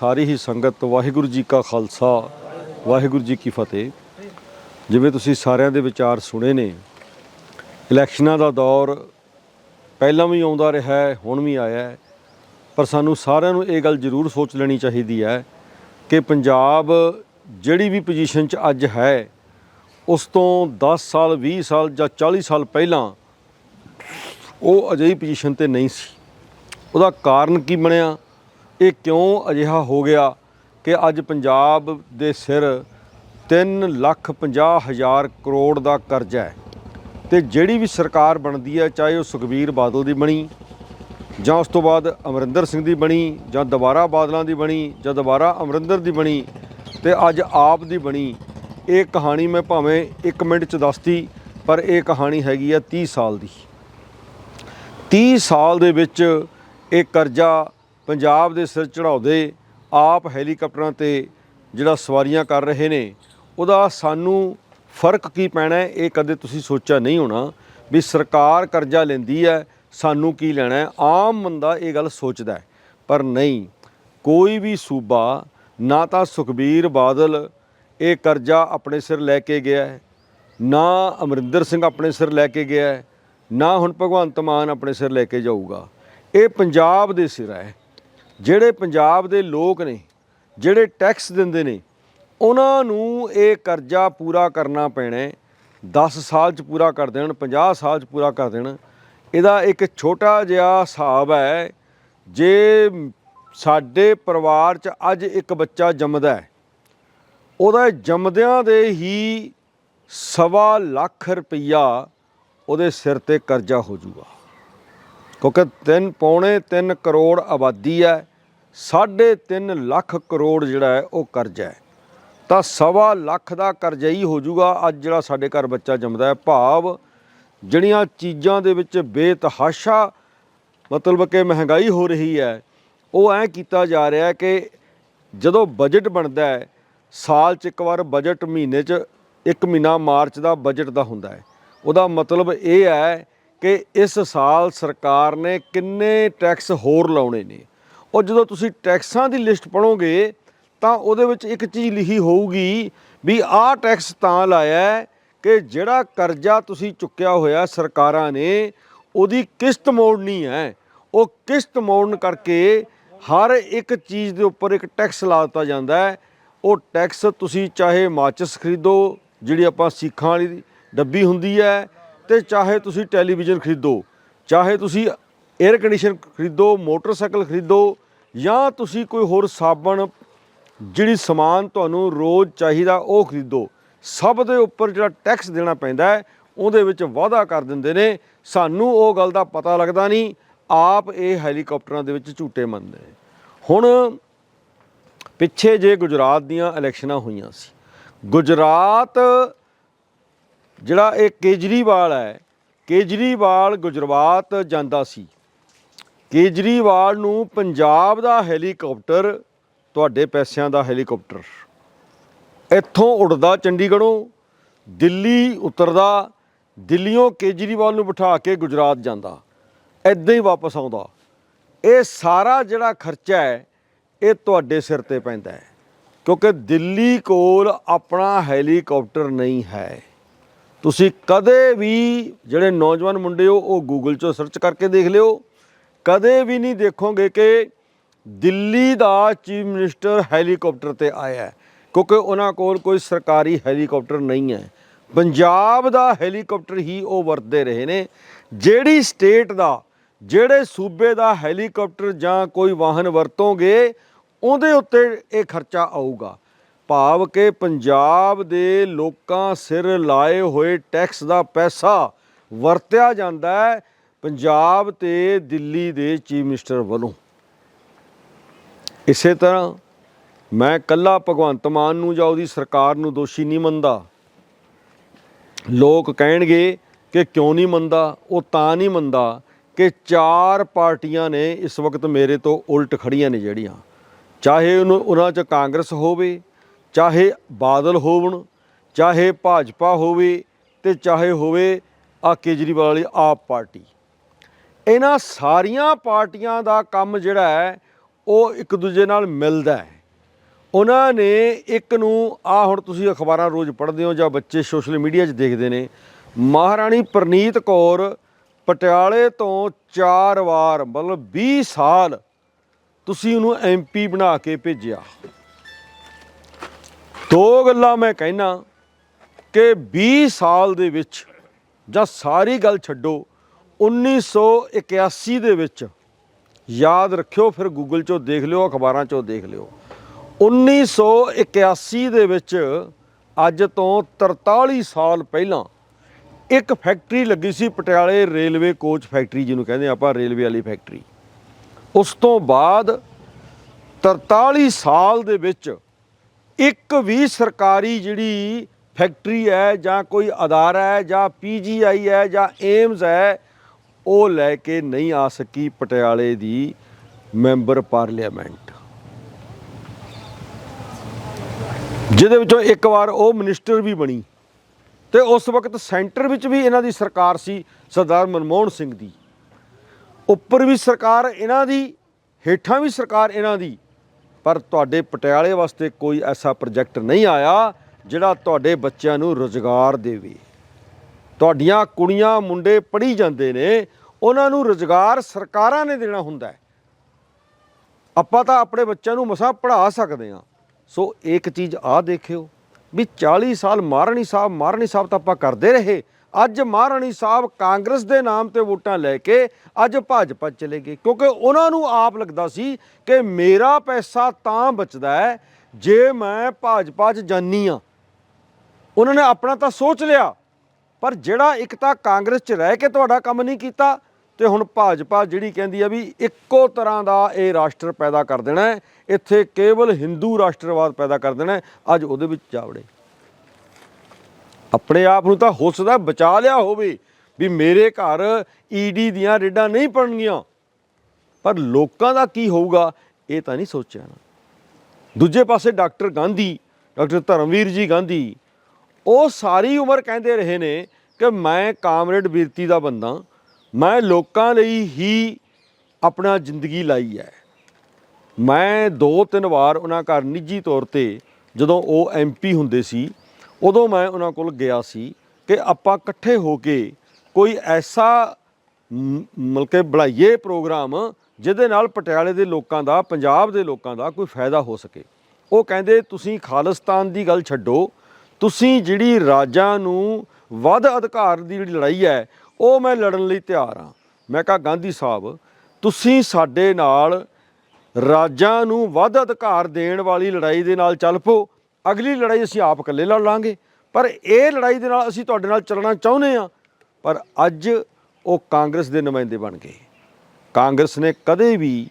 ਸਾਰੀ ਹੀ ਸੰਗਤ ਵਾਹਿਗੁਰੂ ਜੀ ਕਾ ਖਾਲਸਾ, ਵਾਹਿਗੁਰੂ ਜੀ ਕੀ ਫਤਿਹ। ਜਿਵੇਂ ਤੁਸੀਂ ਸਾਰਿਆਂ ਦੇ ਵਿਚਾਰ ਸੁਣੇ ਨੇ, ਇਲੈਕਸ਼ਨਾਂ ਦਾ ਦੌਰ ਪਹਿਲਾਂ ਵੀ ਆਉਂਦਾ ਰਿਹਾ ਹੈ, ਹੁਣ ਵੀ ਆਇਆ ਹੈ। ਪਰ ਸਾਨੂੰ ਸਾਰਿਆਂ ਨੂੰ ਇਹ ਗੱਲ ਜ਼ਰੂਰ ਸੋਚ ਲੈਣੀ ਚਾਹੀਦੀ ਹੈ ਕਿ ਪੰਜਾਬ ਜਿਹੜੀ ਵੀ ਪੋਜੀਸ਼ਨ 'ਚ ਅੱਜ ਹੈ, ਉਸ ਤੋਂ 10 ਸਾਲ 20 ਸਾਲ ਜਾਂ 40 ਸਾਲ ਪਹਿਲਾਂ ਉਹ ਅਜਿਹੀ ਪੋਜੀਸ਼ਨ ਤੇ ਨਹੀਂ ਸੀ। ਉਹਦਾ ਕਾਰਨ ਕੀ ਬਣਿਆ? ਇਹ ਕਿਉਂ ਅਜਿਹਾ ਹੋ ਗਿਆ ਕਿ ਅੱਜ ਪੰਜਾਬ ਦੇ ਸਿਰ 3 ਲੱਖ 50 ਹਜ਼ਾਰ ਕਰੋੜ ਦਾ ਕਰਜ਼ਾ ਹੈ ਤੇ ਜਿਹੜੀ ਵੀ ਸਰਕਾਰ ਬਣਦੀ ਹੈ, ਚਾਹੇ ਉਹ ਸੁਖਬੀਰ ਬਾਦਲ ਦੀ ਬਣੀ ਜਾਂ ਉਸ ਤੋਂ ਬਾਅਦ ਅਮਰਿੰਦਰ ਸਿੰਘ ਦੀ ਬਣੀ ਜਾਂ ਦੁਬਾਰਾ ਬਾਦਲਾਂ ਦੀ ਬਣੀ ਜਾਂ ਦੁਬਾਰਾ ਅਮਰਿੰਦਰ ਦੀ ਬਣੀ ਤੇ ਅੱਜ ਆਪ ਦੀ ਬਣੀ, ਇਹ ਕਹਾਣੀ ਮੈਂ ਭਾਵੇਂ 1 ਮਿੰਟ ਚ ਦੱਸਤੀ, ਪਰ ਇਹ ਕਹਾਣੀ ਹੈਗੀ ਆ 30 ਸਾਲ ਦੀ। 30 ਸਾਲ ਦੇ ਵਿੱਚ ਇਹ ਕਰਜ਼ਾ ਪੰਜਾਬ ਦੇ ਸਿਰ ਚੜਾਉਂਦੇ ਆਪ ਹੈਲੀਕਾਪਟਰਾਂ ਤੇ ਜਿਹੜਾ ਸਵਾਰੀਆਂ ਕਰ ਰਹੇ ਨੇ, ਉਹਦਾ ਸਾਨੂੰ ਫ਼ਰਕ ਕੀ ਪੈਣਾ ਇਹ ਕਦੇ ਤੁਸੀਂ ਸੋਚਿਆ ਨਹੀਂ ਹੋਣਾ ਵੀ ਸਰਕਾਰ ਕਰਜ਼ਾ ਲੈਂਦੀ ਹੈ, ਸਾਨੂੰ ਕੀ ਲੈਣਾ ਆਮ ਬੰਦਾ ਇਹ ਗੱਲ ਸੋਚਦਾ ਪਰ ਨਹੀਂ। ਕੋਈ ਵੀ ਸੂਬਾ, ਨਾ ਤਾਂ ਸੁਖਬੀਰ ਬਾਦਲ ਇਹ ਕਰਜ਼ਾ ਆਪਣੇ ਸਿਰ ਲੈ ਕੇ ਗਿਆ ਨਾ ਅਮਰਿੰਦਰ ਸਿੰਘ ਆਪਣੇ ਸਿਰ ਲੈ ਕੇ ਗਿਆ ਨਾ ਹੁਣ ਭਗਵੰਤ ਮਾਨ ਆਪਣੇ ਸਿਰ ਲੈ ਕੇ ਜਾਊਗਾ। ਇਹ ਪੰਜਾਬ ਦੇ ਸਿਰ ਹੈ। ਜਿਹੜੇ ਪੰਜਾਬ ਦੇ ਲੋਕ ਨੇ, ਜਿਹੜੇ ਟੈਕਸ ਦਿੰਦੇ ਨੇ, ਉਹਨਾਂ ਨੂੰ ਇਹ ਕਰਜ਼ਾ ਪੂਰਾ ਕਰਨਾ ਪੈਣਾ ਹੈ। 10 ਸਾਲ ਚ ਪੂਰਾ ਕਰ ਦੇਣ 50 ਸਾਲ ਚ ਪੂਰਾ ਕਰ ਦੇਣ, ਇਹਦਾ ਇੱਕ ਛੋਟਾ ਜਿਹਾ ਹਿਸਾਬ ਹੈ, ਜੇ ਸਾਡੇ ਪਰਿਵਾਰ ਚ ਅੱਜ ਇੱਕ ਬੱਚਾ ਜੰਮਦਾ ਹੈ, ਉਹਦਾ ਜੰਮਦਿਆਂ ਦੇ ਹੀ ਸਵਾ ਲੱਖ ਰੁਪਈਆ ਉਹਦੇ ਸਿਰ ਤੇ ਕਰਜ਼ਾ ਹੋ ਜਾਊਗਾ। ਕਿਉਂਕਿ ਤਿੰਨ ਪੌਣੇ 3 ਕਰੋੜ ਆਬਾਦੀ ਹੈ, ਸਾਢੇ ਤਿੰਨ ਲੱਖ ਕਰੋੜ ਜਿਹੜਾ ਹੈ ਉਹ ਕਰਜ਼ਾ ਹੈ। ਤਾਂ ਸਵਾ ਲੱਖ ਦਾ ਕਰਜ਼ਾ ਹੀ ਹੋ ਜਾਊਗਾ, ਅੱਜ ਜਿਹੜਾ ਸਾਡੇ ਘਰ ਬੱਚਾ ਜੰਮਦਾ ਹੈ, ਭਾਵ ਜਿਹੜੀਆਂ ਚੀਜ਼ਾਂ ਦੇ ਵਿੱਚ ਬੇਤਹਾਸ਼ਾ ਮਤਲਬ ਕਿ ਮਹਿੰਗਾਈ ਹੋ ਰਹੀ ਹੈ, ਉਹ ਐ ਕੀਤਾ ਜਾ ਰਿਹਾ ਕਿ ਜਦੋਂ ਬਜਟ ਬਣਦਾ ਹੈ, ਸਾਲ 'ਚ ਇੱਕ ਵਾਰ ਬਜਟ ਮਹੀਨੇ 'ਚ ਇੱਕ ਮਹੀਨਾ ਮਾਰਚ ਦਾ ਬਜਟ ਦਾ ਹੁੰਦਾ ਹੈ। ਉਹਦਾ ਮਤਲਬ ਇਹ ਹੈ ਕਿ ਇਸ ਸਾਲ ਸਰਕਾਰ ਨੇ ਕਿੰਨੇ ਟੈਕਸ ਹੋਰ ਲਾਉਣੇ ਨੇ। ਉਹ ਜਦੋਂ ਤੁਸੀਂ ਟੈਕਸਾਂ ਦੀ ਲਿਸਟ ਪੜੋਗੇ ਤਾਂ ਉਹਦੇ ਵਿੱਚ ਇੱਕ ਚੀਜ਼ ਲਿਖੀ ਹੋਊਗੀ ਵੀ ਆਹ ਟੈਕਸ ਤਾਂ ਲਾਇਆ ਕਿ ਜਿਹੜਾ ਕਰਜ਼ਾ ਤੁਸੀਂ ਚੁੱਕਿਆ ਹੋਇਆ ਸਰਕਾਰਾਂ ਨੇ, ਉਹਦੀ ਕਿਸ਼ਤ ਮੋੜਨੀ ਹੈ। ਉਹ ਕਿਸ਼ਤ ਮੋੜਨ ਕਰਕੇ ਹਰ ਇੱਕ ਚੀਜ਼ ਦੇ ਉੱਪਰ ਇੱਕ ਟੈਕਸ ਲਾ ਦਿੱਤਾ ਜਾਂਦਾ ਹੈ। ਉਹ ਟੈਕਸ ਤੁਸੀਂ ਚਾਹੇ ਮਾਚਿਸ ਖਰੀਦੋ, ਜਿਹੜੀ ਆਪਾਂ ਸਿੱਖਾਂ ਵਾਲੀ ਡੱਬੀ ਹੁੰਦੀ ਹੈ ਤੇ ਚਾਹੇ ਤੁਸੀਂ ਟੈਲੀਵਿਜ਼ਨ ਖਰੀਦੋ, ਚਾਹੇ ਤੁਸੀਂ 에ਅਰ ਕੰਡੀਸ਼ਨ ਖਰੀਦੋ, ਮੋਟਰਸਾਈਕਲ ਖਰੀਦੋ, ਜਾਂ ਤੁਸੀਂ ਕੋਈ ਹੋਰ ਸਾਬਣ, ਜਿਹੜੀ ਸਮਾਨ ਤੁਹਾਨੂੰ ਰੋਜ਼ ਚਾਹੀਦਾ ਉਹ ਖਰੀਦੋ, ਸਭ ਦੇ ਉੱਪਰ ਜਿਹੜਾ ਟੈਕਸ ਦੇਣਾ ਪੈਂਦਾ ਹੈ, ਉਹਦੇ ਵਿੱਚ ਵਾਅਦਾ ਕਰ ਦਿੰਦੇ ਨੇ। ਸਾਨੂੰ ਉਹ ਗੱਲ ਦਾ ਪਤਾ ਲੱਗਦਾ ਨਹੀਂ, ਆਪ ਇਹ ਹੈਲੀਕਾਪਟਰਾਂ ਦੇ ਵਿੱਚ ਝੂਟੇ ਮੰਨਦੇ ਨੇ। ਹੁਣ ਪਿੱਛੇ ਜੇ ਗੁਜਰਾਤ ਦੀਆਂ ਇਲੈਕਸ਼ਨਾਂ ਹੋਈਆਂ ਸੀ, ਗੁਜਰਾਤ ਜਿਹੜਾ ਇਹ ਕੇਜਰੀਵਾਲ ਹੈ, ਕੇਜਰੀਵਾਲ ਗੁਜਰਾਤ ਜਾਂਦਾ ਸੀ। ਕੇਜਰੀਵਾਲ ਨੂੰ ਪੰਜਾਬ ਦਾ ਹੈਲੀਕਾਪਟਰ, ਤੁਹਾਡੇ ਪੈਸਿਆਂ ਦਾ ਹੈਲੀਕਾਪਟਰ। ਇੱਥੋਂ ਉੱਡਦਾ ਚੰਡੀਗੜ੍ਹੋਂ, ਦਿੱਲੀ ਉਤਰਦਾ, ਦਿੱਲੀੋਂ ਕੇਜਰੀਵਾਲ ਨੂੰ ਬਿਠਾ ਕੇ ਗੁਜਰਾਤ ਜਾਂਦਾ ਐਦਾਂ ਹੀ ਵਾਪਸ ਆਉਂਦਾ। ਇਹ ਸਾਰਾ ਜਿਹੜਾ ਖਰਚਾ ਹੈ, ਇਹ ਤੁਹਾਡੇ ਸਿਰ ਤੇ ਪੈਂਦਾ ਹੈ, ਕਿਉਂਕਿ ਦਿੱਲੀ ਕੋਲ ਆਪਣਾ ਹੈਲੀਕਾਪਟਰ ਨਹੀਂ ਹੈ। ਤੁਸੀਂ ਕਦੇ ਵੀ ਜਿਹੜੇ ਨੌਜਵਾਨ ਮੁੰਡੇ ਹੋ, ਉਹ ਗੂਗਲ 'ਚੋਂ ਸਰਚ ਕਰਕੇ ਦੇਖ ਲਿਓ। ਕਦੇ ਵੀ ਨਹੀਂ ਦੇਖੋਗੇ ਕਿ ਦਿੱਲੀ ਦਾ ਚੀਫ ਮਿਨਿਸਟਰ ਹੈਲੀਕਾਪਟਰ ਤੇ ਆਇਆ ਹੈ, ਕਿਉਂਕਿ ਉਹਨਾਂ ਕੋਲ ਕੋਈ ਸਰਕਾਰੀ ਹੈਲੀਕਾਪਟਰ ਨਹੀਂ ਹੈ। ਪੰਜਾਬ ਦਾ ਹੈਲੀਕਾਪਟਰ ਹੀ ਉਹ ਵਰਤਦੇ ਰਹੇ ਨੇ, ਜਿਹੜੀ ਸਟੇਟ ਦਾ, ਜਿਹੜੇ ਸੂਬੇ ਦਾ ਹੈਲੀਕਾਪਟਰ ਜਾਂ ਕੋਈ ਵਾਹਨ ਵਰਤੋਗੇ, ਉਹਦੇ ਉੱਤੇ ਇਹ ਖਰਚਾ ਆਊਗਾ। ਭਾਵ ਕਿ ਪੰਜਾਬ ਦੇ ਲੋਕਾਂ ਸਿਰ ਲਾਏ ਹੋਏ ਟੈਕਸ ਦਾ ਪੈਸਾ ਵਰਤਿਆ ਜਾਂਦਾ ਹੈ ਪੰਜਾਬ ਤੇ ਦਿੱਲੀ ਦੇ ਚੀਫ ਮਿਨਿਸਟਰ ਵੱਲੋਂ। ਇਸੇ ਤਰ੍ਹਾਂ ਮੈਂ ਕੱਲਾ ਭਗਵੰਤ ਮਾਨ ਨੂੰ ਜਾਂ ਉਹਦੀ ਸਰਕਾਰ ਨੂੰ ਦੋਸ਼ੀ ਨਹੀਂ ਮੰਨਦਾ। ਲੋਕ ਕਹਿਣਗੇ ਕਿ ਕਿਉਂ ਨਹੀਂ ਮੰਨਦਾ, ਉਹ ਤਾਂ ਨਹੀਂ ਮੰਨਦਾ ਕਿ ਚਾਰ ਪਾਰਟੀਆਂ ਨੇ ਇਸ ਵਕਤ ਮੇਰੇ ਤੋਂ ਉਲਟ ਖੜੀਆਂ ਨੇ ਜਿਹੜੀਆਂ। ਚਾਹੇ ਉਹਨੂੰ ਉਹਨਾਂ 'ਚ ਕਾਂਗਰਸ ਹੋਵੇ ਚਾਹੇ ਬਾਦਲ ਹੋਵਣ, ਚਾਹੇ ਭਾਜਪਾ ਹੋਵੇ ਤੇ ਚਾਹੇ ਹੋਵੇ ਆ ਕੇਜਰੀਵਾਲ ਵਾਲੀ ਆਪ ਪਾਰਟੀ। ਇਹਨਾਂ ਸਾਰੀਆਂ ਪਾਰਟੀਆਂ ਦਾ ਕੰਮ ਜਿਹੜਾ ਹੈ, ਉਹ ਇੱਕ ਦੂਜੇ ਨਾਲ ਮਿਲਦਾ ਹੈ। ਉਹਨਾਂ ਨੇ ਇੱਕ ਨੂੰ ਆ ਹੁਣ ਤੁਸੀਂ ਅਖਬਾਰਾਂ ਰੋਜ਼ ਪੜ੍ਹਦੇ ਹੋ ਜਾਂ ਬੱਚੇ ਸੋਸ਼ਲ ਮੀਡੀਆ 'ਚ ਦੇਖਦੇ ਨੇ, ਮਹਾਰਾਣੀ ਪ੍ਰਨੀਤ ਕੌਰ ਪਟਿਆਲੇ ਤੋਂ ਚਾਰ ਵਾਰ, ਮਤਲਬ 20 ਸਾਲ ਤੁਸੀਂ ਉਹਨੂੰ ਐਮਪੀ ਬਣਾ ਕੇ ਭੇਜਿਆ। ਦੋ ਗੱਲਾਂ ਮੈਂ ਕਹਿਣਾ ਕਿ 20 ਸਾਲ ਦੇ ਵਿੱਚ ਜਾਂ ਸਾਰੀ ਗੱਲ ਛੱਡੋ 1981 ਦੇ ਵਿੱਚ ਯਾਦ ਰੱਖਿਓ, ਫਿਰ ਗੂਗਲ 'ਚੋਂ ਦੇਖ ਲਿਓ, ਅਖਬਾਰਾਂ 'ਚੋਂ ਦੇਖ ਲਿਓ। 1981 ਦੇ ਵਿੱਚ ਅੱਜ ਤੋਂ 43 ਸਾਲ ਪਹਿਲਾਂ ਇੱਕ ਫੈਕਟਰੀ ਲੱਗੀ ਸੀ ਪਟਿਆਲੇ ਰੇਲਵੇ ਕੋਚ ਫੈਕਟਰੀ, ਜਿਹਨੂੰ ਕਹਿੰਦੇ ਆਪਾਂ ਰੇਲਵੇ ਵਾਲੀ ਫੈਕਟਰੀ। ਉਸ ਤੋਂ ਬਾਅਦ 43 ਸਾਲ ਦੇ ਵਿੱਚ ਇੱਕ ਵੀ ਸਰਕਾਰੀ ਜਿਹੜੀ ਫੈਕਟਰੀ ਹੈ ਜਾਂ ਕੋਈ ਅਦਾਰਾ ਹੈ ਜਾਂ ਪੀਜੀਆਈ ਹੈ ਜਾਂ ਏਮਜ਼ ਹੈ, ਉਹ ਲੈ ਕੇ ਨਹੀਂ ਆ ਸਕੀ ਪਟਿਆਲੇ ਦੀ ਮੈਂਬਰ ਪਾਰਲੀਮੈਂਟ। ਜਿਹਦੇ ਵਿੱਚੋਂ ਇੱਕ ਵਾਰ ਉਹ ਮਿਨਿਸਟਰ ਵੀ ਬਣੀ ਤੇ ਉਸ ਵਕਤ ਸੈਂਟਰ ਵਿੱਚ ਵੀ ਇਹਨਾਂ ਦੀ ਸਰਕਾਰ ਸੀ ਸਰਦਾਰ ਮਨਮੋਹਨ ਸਿੰਘ ਦੀ। ਉੱਪਰ ਵੀ ਸਰਕਾਰ ਇਹਨਾਂ ਦੀ, ਹੇਠਾਂ ਵੀ ਸਰਕਾਰ ਇਹਨਾਂ ਦੀ। ਪਰ ਤੁਹਾਡੇ ਪਟਿਆਲੇ ਵਾਸਤੇ ਕੋਈ ਐਸਾ ਪ੍ਰੋਜੈਕਟ ਨਹੀਂ ਆਇਆ ਜਿਹੜਾ ਤੁਹਾਡੇ ਬੱਚਿਆਂ ਨੂੰ ਰੋਜ਼ਗਾਰ ਦੇਵੇ। ਤੁਹਾਡੀਆਂ ਕੁੜੀਆਂ, ਮੁੰਡੇ ਪੜ੍ਹੀ ਜਾਂਦੇ ਨੇ, ਉਹਨਾਂ ਨੂੰ ਰੋਜ਼ਗਾਰ ਸਰਕਾਰਾਂ ਨੇ ਦੇਣਾ ਹੁੰਦਾ ਹੈ। ਆਪਾਂ ਤਾਂ ਆਪਣੇ ਬੱਚਿਆਂ ਨੂੰ ਮਸਾਂ ਪੜ੍ਹਾ ਸਕਦੇ ਹਾਂ। ਸੋ ਇੱਕ ਚੀਜ਼ ਆ ਦੇਖਿਓ ਵੀ 40 ਸਾਲ ਮਹਾਰਾਣੀ ਸਾਹਿਬ ਮਹਾਰਾਣੀ ਸਾਹਿਬ ਤਾਂ ਆਪਾਂ ਕਰਦੇ ਰਹੇ ਅੱਜ ਮਹਾਰਾਣੀ ਸਾਹਿਬ ਕਾਂਗਰਸ ਦੇ ਨਾਮ ਤੇ ਵੋਟਾਂ ਲੈ ਕੇ ਅੱਜ ਭਾਜਪਾ 'ਚ ਚਲੇ ਗਏ। ਕਿਉਂਕਿ ਉਹਨਾਂ ਨੂੰ ਆਪ ਲੱਗਦਾ ਸੀ ਕਿ ਮੇਰਾ ਪੈਸਾ ਤਾਂ ਬਚਦਾ ਹੈ ਜੇ ਮੈਂ ਭਾਜਪਾ 'ਚ ਜਾਨੀ ਆ ਉਹਨਾਂ ਨੇ ਆਪਣਾ ਤਾਂ ਸੋਚ ਲਿਆ, ਪਰ ਜਿਹੜਾ ਇੱਕ ਤਾਂ ਕਾਂਗਰਸ 'ਚ ਰਹਿ ਕੇ ਤੁਹਾਡਾ ਕੰਮ ਨਹੀਂ ਕੀਤਾ ਤੇ ਹੁਣ ਭਾਜਪਾ ਜਿਹੜੀ ਕਹਿੰਦੀ ਆ ਵੀ ਇੱਕੋ ਤਰ੍ਹਾਂ ਦਾ ਇਹ ਰਾਸ਼ਟਰ ਪੈਦਾ ਕਰ ਦੇਣਾ ਇੱਥੇ ਕੇਵਲ ਹਿੰਦੂ ਰਾਸ਼ਟਰਵਾਦ ਪੈਦਾ ਕਰ ਦੇਣਾ ਅੱਜ ਉਹਦੇ ਵਿੱਚ ਜਾਵੜੇ ਆਪਣੇ ਆਪ ਨੂੰ ਤਾਂ ਹੋ ਸਕਦਾ ਬਚਾ ਲਿਆ ਹੋਵੇ ਵੀ ਮੇਰੇ ਘਰ ਈਡੀ ਦੀਆਂ ਰੇਡਾਂ ਨਹੀਂ ਪੜਨਗੀਆਂ ਪਰ ਲੋਕਾਂ ਦਾ ਕੀ ਹੋਊਗਾ, ਇਹ ਤਾਂ ਨਹੀਂ ਸੋਚਿਆ ਨਾ। ਦੂਜੇ ਪਾਸੇ ਡਾਕਟਰ ਗਾਂਧੀ, ਡਾਕਟਰ ਧਰਮਵੀਰ ਜੀ ਗਾਂਧੀ, ਉਹ ਸਾਰੀ ਉਮਰ ਕਹਿੰਦੇ ਰਹੇ ਨੇ ਕਿ ਮੈਂ ਕਾਮਰੇਡ ਵੀਰਤੀ ਦਾ ਬੰਦਾ, ਮੈਂ ਲੋਕਾਂ ਲਈ ਹੀ ਆਪਣਾ ਜ਼ਿੰਦਗੀ ਲਾਈ ਹੈ। ਮੈਂ ਦੋ ਤਿੰਨ ਵਾਰ ਉਹਨਾਂ ਘਰ ਨਿੱਜੀ ਤੌਰ ਤੇ ਜਦੋਂ ਉਹ ਐਮਪੀ ਹੁੰਦੇ ਸੀ ਉਦੋਂ ਮੈਂ ਉਹਨਾਂ ਕੋਲ ਗਿਆ ਸੀ ਕਿ ਆਪਾਂ ਇਕੱਠੇ ਹੋ ਕੇ ਕੋਈ ਐਸਾ ਮ- ਮਤਲਬ ਕਿ ਬਣਾਈਏ ਪ੍ਰੋਗਰਾਮ ਜਿਹਦੇ ਨਾਲ ਪਟਿਆਲੇ ਦੇ ਲੋਕਾਂ ਦਾ, ਪੰਜਾਬ ਦੇ ਲੋਕਾਂ ਦਾ ਕੋਈ ਫਾਇਦਾ ਹੋ ਸਕੇ। ਉਹ ਕਹਿੰਦੇ, ਤੁਸੀਂ ਖਾਲਿਸਤਾਨ ਦੀ ਗੱਲ ਛੱਡੋ। ਤੁਸੀਂ ਜਿਹੜੀ ਰਾਜਾਂ ਨੂੰ ਵੱਧ ਅਧਿਕਾਰ ਦੀ ਜਿਹੜੀ ਲੜਾਈ ਹੈ, ਉਹ ਮੈਂ ਲੜਨ ਲਈ ਤਿਆਰ ਹਾਂ। ਮੈਂ ਕਿਹਾ, ਗਾਂਧੀ ਸਾਹਿਬ, ਤੁਸੀਂ ਸਾਡੇ ਨਾਲ ਰਾਜਾਂ ਨੂੰ ਵੱਧ ਅਧਿਕਾਰ ਦੇਣ ਵਾਲੀ ਲੜਾਈ ਦੇ ਨਾਲ ਚੱਲ ਪਓ। ਅਗਲੀ ਲੜਾਈ ਅਸੀਂ ਆਪ ਇਕੱਲੇ ਲੜ ਲਾਂਗੇ। ਪਰ ਇਹ ਲੜਾਈ ਦੇ ਨਾਲ ਅਸੀਂ ਤੁਹਾਡੇ ਨਾਲ ਚੱਲਣਾ ਚਾਹੁੰਦੇ ਹਾਂ। ਪਰ ਅੱਜ ਉਹ ਕਾਂਗਰਸ ਦੇ ਨੁਮਾਇੰਦੇ ਬਣ ਗਏ। ਕਾਂਗਰਸ ਨੇ ਕਦੇ ਵੀ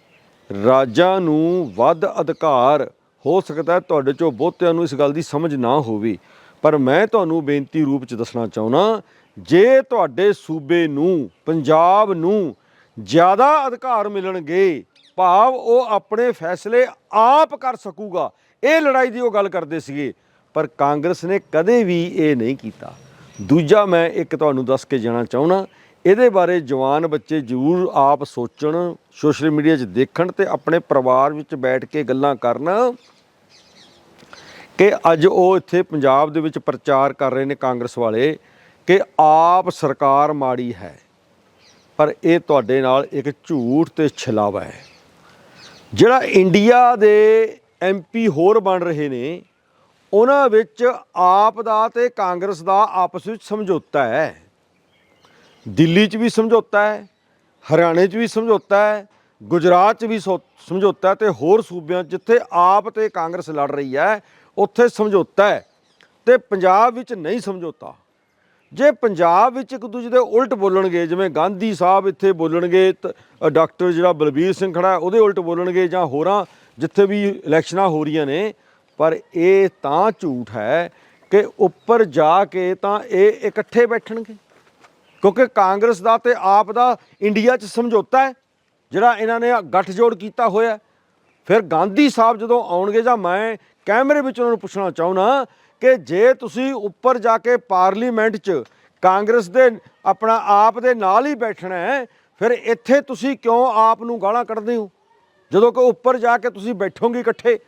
ਰਾਜਾਂ ਨੂੰ ਵੱਧ ਅਧਿਕਾਰ ਹੋ ਸਕਦਾ ਤੁਹਾਡੇ ਚੋਂ ਬਹੁਤਿਆਂ ਨੂੰ ਇਸ ਗੱਲ ਦੀ ਸਮਝ ਨਾ ਹੋਵੇ। ਪਰ ਮੈਂ ਤੁਹਾਨੂੰ ਬੇਨਤੀ ਰੂਪ ਚ ਦੱਸਣਾ ਚਾਹੁੰਦਾ ਜੇ ਤੁਹਾਡੇ ਸੂਬੇ ਨੂੰ, ਪੰਜਾਬ ਨੂੰ ਜ਼ਿਆਦਾ ਅਧਿਕਾਰ ਮਿਲਣਗੇ, ਭਾਵ ਉਹ ਆਪਣੇ ਫੈਸਲੇ ਆਪ ਕਰ ਸਕੂਗਾ ਇਹ ਲੜਾਈ ਦੀ ਉਹ ਗੱਲ ਕਰਦੇ ਸੀਗੇ, ਪਰ ਕਾਂਗਰਸ ਨੇ ਕਦੇ ਵੀ ਇਹ ਨਹੀਂ ਕੀਤਾ। ਦੂਜਾ ਮੈਂ ਇੱਕ ਤੁਹਾਨੂੰ ਦੱਸ ਕੇ ਜਾਣਾ ਚਾਹੁੰਦਾ, ਇਹਦੇ ਬਾਰੇ ਜਵਾਨ ਬੱਚੇ ਜ਼ਰੂਰ ਆਪ ਸੋਚਣ, ਸੋਸ਼ਲ ਮੀਡੀਆ 'ਚ ਦੇਖਣ ਤੇ ਆਪਣੇ ਪਰਿਵਾਰ ਵਿੱਚ ਬੈਠ ਕੇ ਗੱਲਾਂ ਕਰਨ ਕਿ ਅੱਜ ਉਹ ਇੱਥੇ ਪੰਜਾਬ ਦੇ ਵਿੱਚ ਪ੍ਰਚਾਰ ਕਰ ਰਹੇ ਨੇ ਕਾਂਗਰਸ ਵਾਲੇ ਕਿ ਆਪ ਸਰਕਾਰ ਮਾੜੀ ਹੈ, ਪਰ ਇਹ ਤੁਹਾਡੇ ਨਾਲ ਇੱਕ ਝੂਠ ਤੇ ਛਲਾਵਾ ਹੈ। ਜਿਹੜਾ ਇੰਡੀਆ ਦੇ ਐਮਪੀ ਹੋਰ ਬਣ ਰਹੇ ਨੇ, ਉਹਨਾਂ ਵਿੱਚ ਆਪ ਦਾ ਤੇ ਕਾਂਗਰਸ ਦਾ ਆਪਸ ਵਿੱਚ ਸਮਝੌਤਾ ਹੈ। ਦਿੱਲੀ 'ਚ ਵੀ ਸਮਝੌਤਾ ਹੈ, ਹਰਿਆਣੇ 'ਚ ਵੀ ਸਮਝੌਤਾ ਹੈ, ਗੁਜਰਾਤ 'ਚ ਵੀ ਸੋ- ਸਮਝੌਤਾ ਹੈ ਤੇ ਹੋਰ ਸੂਬਿਆਂ 'ਚ ਜਿੱਥੇ ਆਪ ਤੇ ਕਾਂਗਰਸ ਲੜ ਰਹੀ ਹੈ, ਉੱਥੇ ਸਮਝੌਤਾ ਹੈ ਤੇ ਪੰਜਾਬ ਵਿੱਚ ਨਹੀਂ ਸਮਝੌਤਾ। ਜੇ ਪੰਜਾਬ ਵਿੱਚ ਇੱਕ ਦੂਜੇ ਦੇ ਉਲਟ ਬੋਲਣਗੇ, ਜਿਵੇਂ ਗਾਂਧੀ ਸਾਹਿਬ ਇੱਥੇ ਬੋਲਣਗੇ, ਤ- ਡਾਕਟਰ ਜਿਹੜਾ ਬਲਬੀਰ ਸਿੰਘ ਖੜਾ ਉਹਦੇ ਉਲਟ ਬੋਲਣਗੇ ਜਾਂ ਹੋਰਾਂ ਜਿੱਥੇ ਵੀ ਇਲੈਕਸ਼ਨਾਂ ਹੋ ਰਹੀਆਂ ਨੇ, ਪਰ ਇਹ ਤਾਂ ਝੂਠ ਹੈ ਕਿ ਉੱਪਰ ਜਾ ਕੇ ਤਾਂ ਇਹ ਇਕੱਠੇ ਬੈਠਣਗੇ। ਕਿਉਂਕਿ ਕਾਂਗਰਸ ਦਾ ਤੇ ਆਪ ਦਾ ਇੰਡੀਆ 'ਚ ਸਮਝੌਤਾ ਹੈ, ਜਿਹੜਾ ਇਹਨਾਂ ਨੇ ਗੱਠਜੋੜ ਕੀਤਾ ਹੋਇਆ ਫਿਰ ਗਾਂਧੀ ਸਾਹਿਬ ਜਦੋਂ ਆਉਣਗੇ ਜਾਂ ਮੈਂ ਕੈਮਰੇ ਵਿੱਚ ਉਹਨਾਂ ਨੂੰ ਪੁੱਛਣਾ ਚਾਹੁੰਦਾ ਕਿ ਜੇ ਤੁਸੀਂ ਉੱਪਰ ਜਾ ਕੇ ਪਾਰਲੀਮੈਂਟ 'ਚ ਕਾਂਗਰਸ ਦੇ ਆਪਣਾ ਆਪ ਦੇ ਨਾਲ ਹੀ ਬੈਠਣਾ ਹੈ, ਫਿਰ ਇੱਥੇ ਤੁਸੀਂ ਕਿਉਂ ਆਪ ਨੂੰ ਗਾਲਾਂ ਕੱਢਦੇ ਹੋ? ਜਦੋਂ ਕਿ ਉੱਪਰ ਜਾ ਕੇ ਤੁਸੀਂ ਬੈਠੋਗੇ ਇਕੱਠੇ,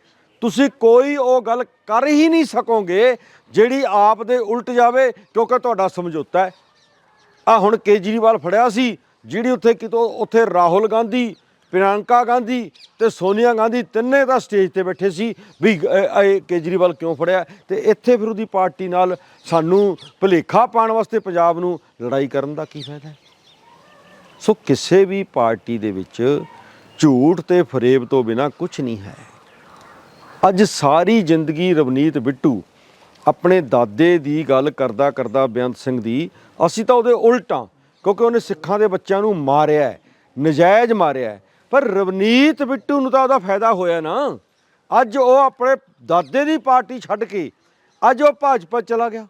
ਤੁਸੀਂ ਕੋਈ ਉਹ ਗੱਲ ਕਰ ਹੀ ਨਹੀਂ ਸਕੋਗੇ ਜਿਹੜੀ ਆਪ ਦੇ ਉਲਟ ਜਾਵੇ, ਕਿਉਂਕਿ ਤੁਹਾਡਾ ਸਮਝੌਤਾ ਹੈ। ਆ ਹੁਣ ਕੇਜਰੀਵਾਲ ਫੜਿਆ ਸੀ, ਜਿਹੜੀ ਉੱਥੇ ਕਿਤੋਂ, ਉੱਥੇ ਰਾਹੁਲ ਗਾਂਧੀ, ਪ੍ਰਿਯੰਕਾ ਗਾਂਧੀ ਤੇ ਸੋਨੀਆ ਗਾਂਧੀ ਤਿੰਨੇ ਤਾਂ ਸਟੇਜ ਤੇ ਬੈਠੇ ਸੀ ਵੀ ਇਹ- ਕੇਜਰੀਵਾਲ ਕਿਉਂ ਫੜਿਆ? ਤੇ ਇੱਥੇ ਫਿਰ ਉਹਦੀ ਪਾਰਟੀ ਨਾਲ ਸਾਨੂੰ ਭੁਲੇਖਾ ਪਾਉਣ ਵਾਸਤੇ ਪੰਜਾਬ ਨੂੰ ਲੜਾਈ ਕਰਨ ਦਾ ਕੀ ਫਾਇਦਾ ਸੋ ਕਿਸੇ ਵੀ ਪਾਰਟੀ ਦੇ ਵਿੱਚ ਝੂਠ ਤੇ ਫਰੇਬ ਤੋਂ ਬਿਨਾ ਕੁਝ ਨਹੀਂ ਹੈ। ਅੱਜ ਸਾਰੀ ਜ਼ਿੰਦਗੀ ਰਵਨੀਤ ਬਿੱਟੂ ਆਪਣੇ ਦਾਦੇ ਦੀ ਗੱਲ ਕਰਦਾ ਕਰਦਾ ਬੇਅੰਤ ਸਿੰਘ ਦੀ, ਅਸੀਂ ਤਾਂ ਉਹਦੇ ਉਲਟਾਂ ਕਿਉਂਕਿ ਉਹਨੇ ਸਿੱਖਾਂ ਦੇ ਬੱਚਿਆਂ ਨੂੰ ਮਾਰਿਆ ਨਜਾਇਜ਼ ਮਾਰਿਆ ਪਰ ਰਵਨੀਤ ਬਿੱਟੂ ਨੂੰ ਤਾਂ ਉਹਦਾ ਫਾਇਦਾ ਹੋਇਆ ਨਾ। ਅੱਜ ਉਹ ਆਪਣੇ ਦਾਦੇ ਦੀ ਪਾਰਟੀ ਛੱਡ ਕੇ ਅੱਜ ਉਹ ਭਾਜਪਾ ਚਲਾ ਗਿਆ।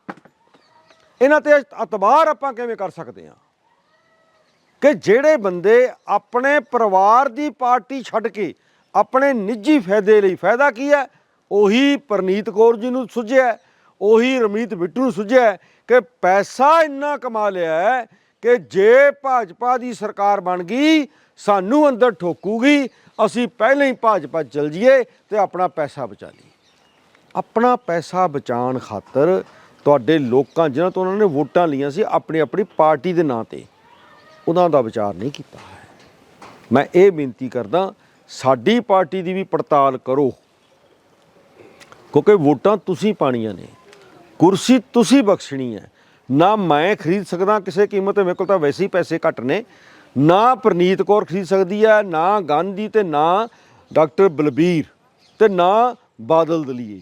ਇਹਨਾਂ ਤੇ ਅਤਬਾਰ ਆਪਾਂ ਕਿਵੇਂ ਕਰ ਸਕਦੇ ਹਾਂ? ਕਿ ਜਿਹੜੇ ਬੰਦੇ ਆਪਣੇ ਪਰਿਵਾਰ ਦੀ ਪਾਰਟੀ ਛੱਡ ਕੇ ਆਪਣੇ ਨਿੱਜੀ ਫਾਇਦੇ ਲਈ ਫਾਇਦਾ ਕੀ ਹੈ? ਉਹੀ ਪ੍ਰਨੀਤ ਕੌਰ ਜੀ ਨੂੰ ਸੁਝਿਆ ਉਹੀ ਰਮੀਤ ਬਿੱਟੂ ਨੂੰ ਸੁਝਿਆ ਕਿ ਪੈਸਾ ਇੰਨਾ ਕਮਾ ਲਿਆ ਕਿ ਜੇ ਭਾਜਪਾ ਦੀ ਸਰਕਾਰ ਬਣ ਗਈ, ਸਾਨੂੰ ਅੰਦਰ ਠੋਕੂਗੀ, ਅਸੀਂ ਪਹਿਲਾਂ ਹੀ ਭਾਜਪਾ 'ਚ ਚਲ ਜਾਈਏ ਤੇ ਆਪਣਾ ਪੈਸਾ ਬਚਾ ਲਈਏ। ਆਪਣਾ ਪੈਸਾ ਬਚਾਉਣ ਖਾਤਰ ਤੁਹਾਡੇ ਲੋਕਾਂ, ਜਿਨ੍ਹਾਂ ਤੋਂ ਉਹਨਾਂ ਨੇ ਵੋਟਾਂ ਲਈਆਂ ਸੀ ਆਪਣੀ ਆਪਣੀ ਪਾਰਟੀ ਦੇ ਨਾਂ ਤੇ ਉਹਨਾਂ ਦਾ ਵਿਚਾਰ ਨਹੀਂ ਕੀਤਾ ਹੈ। ਮੈਂ ਇਹ ਬੇਨਤੀ ਕਰਦਾ, ਸਾਡੀ ਪਾਰਟੀ ਦੀ ਵੀ ਪੜਤਾਲ ਕਰੋ। ਕਿਉਂਕਿ ਵੋਟਾਂ ਤੁਸੀਂ ਪਾਣੀਆਂ ਨੇ। ਕੁਰਸੀ ਤੁਸੀਂ ਬਖਸ਼ਣੀ ਹੈ। ਨਾ ਮੈਂ ਖਰੀਦ ਸਕਦਾ ਕਿਸੇ ਕੀਮਤ ਤੇ ਮੇਰੇ ਕੋਲ ਤਾਂ ਵੈਸੇ ਹੀ ਪੈਸੇ ਘੱਟ ਨੇ। ਨਾ ਪ੍ਰਨੀਤ ਕੌਰ ਖਰੀਦ ਸਕਦੀ ਹੈ, ਨਾ ਗਾਂਧੀ ਤੇ ਨਾ ਡਾਕਟਰ ਬਲਬੀਰ ਤੇ ਨਾ ਬਾਦਲ ਦਲੀਏ।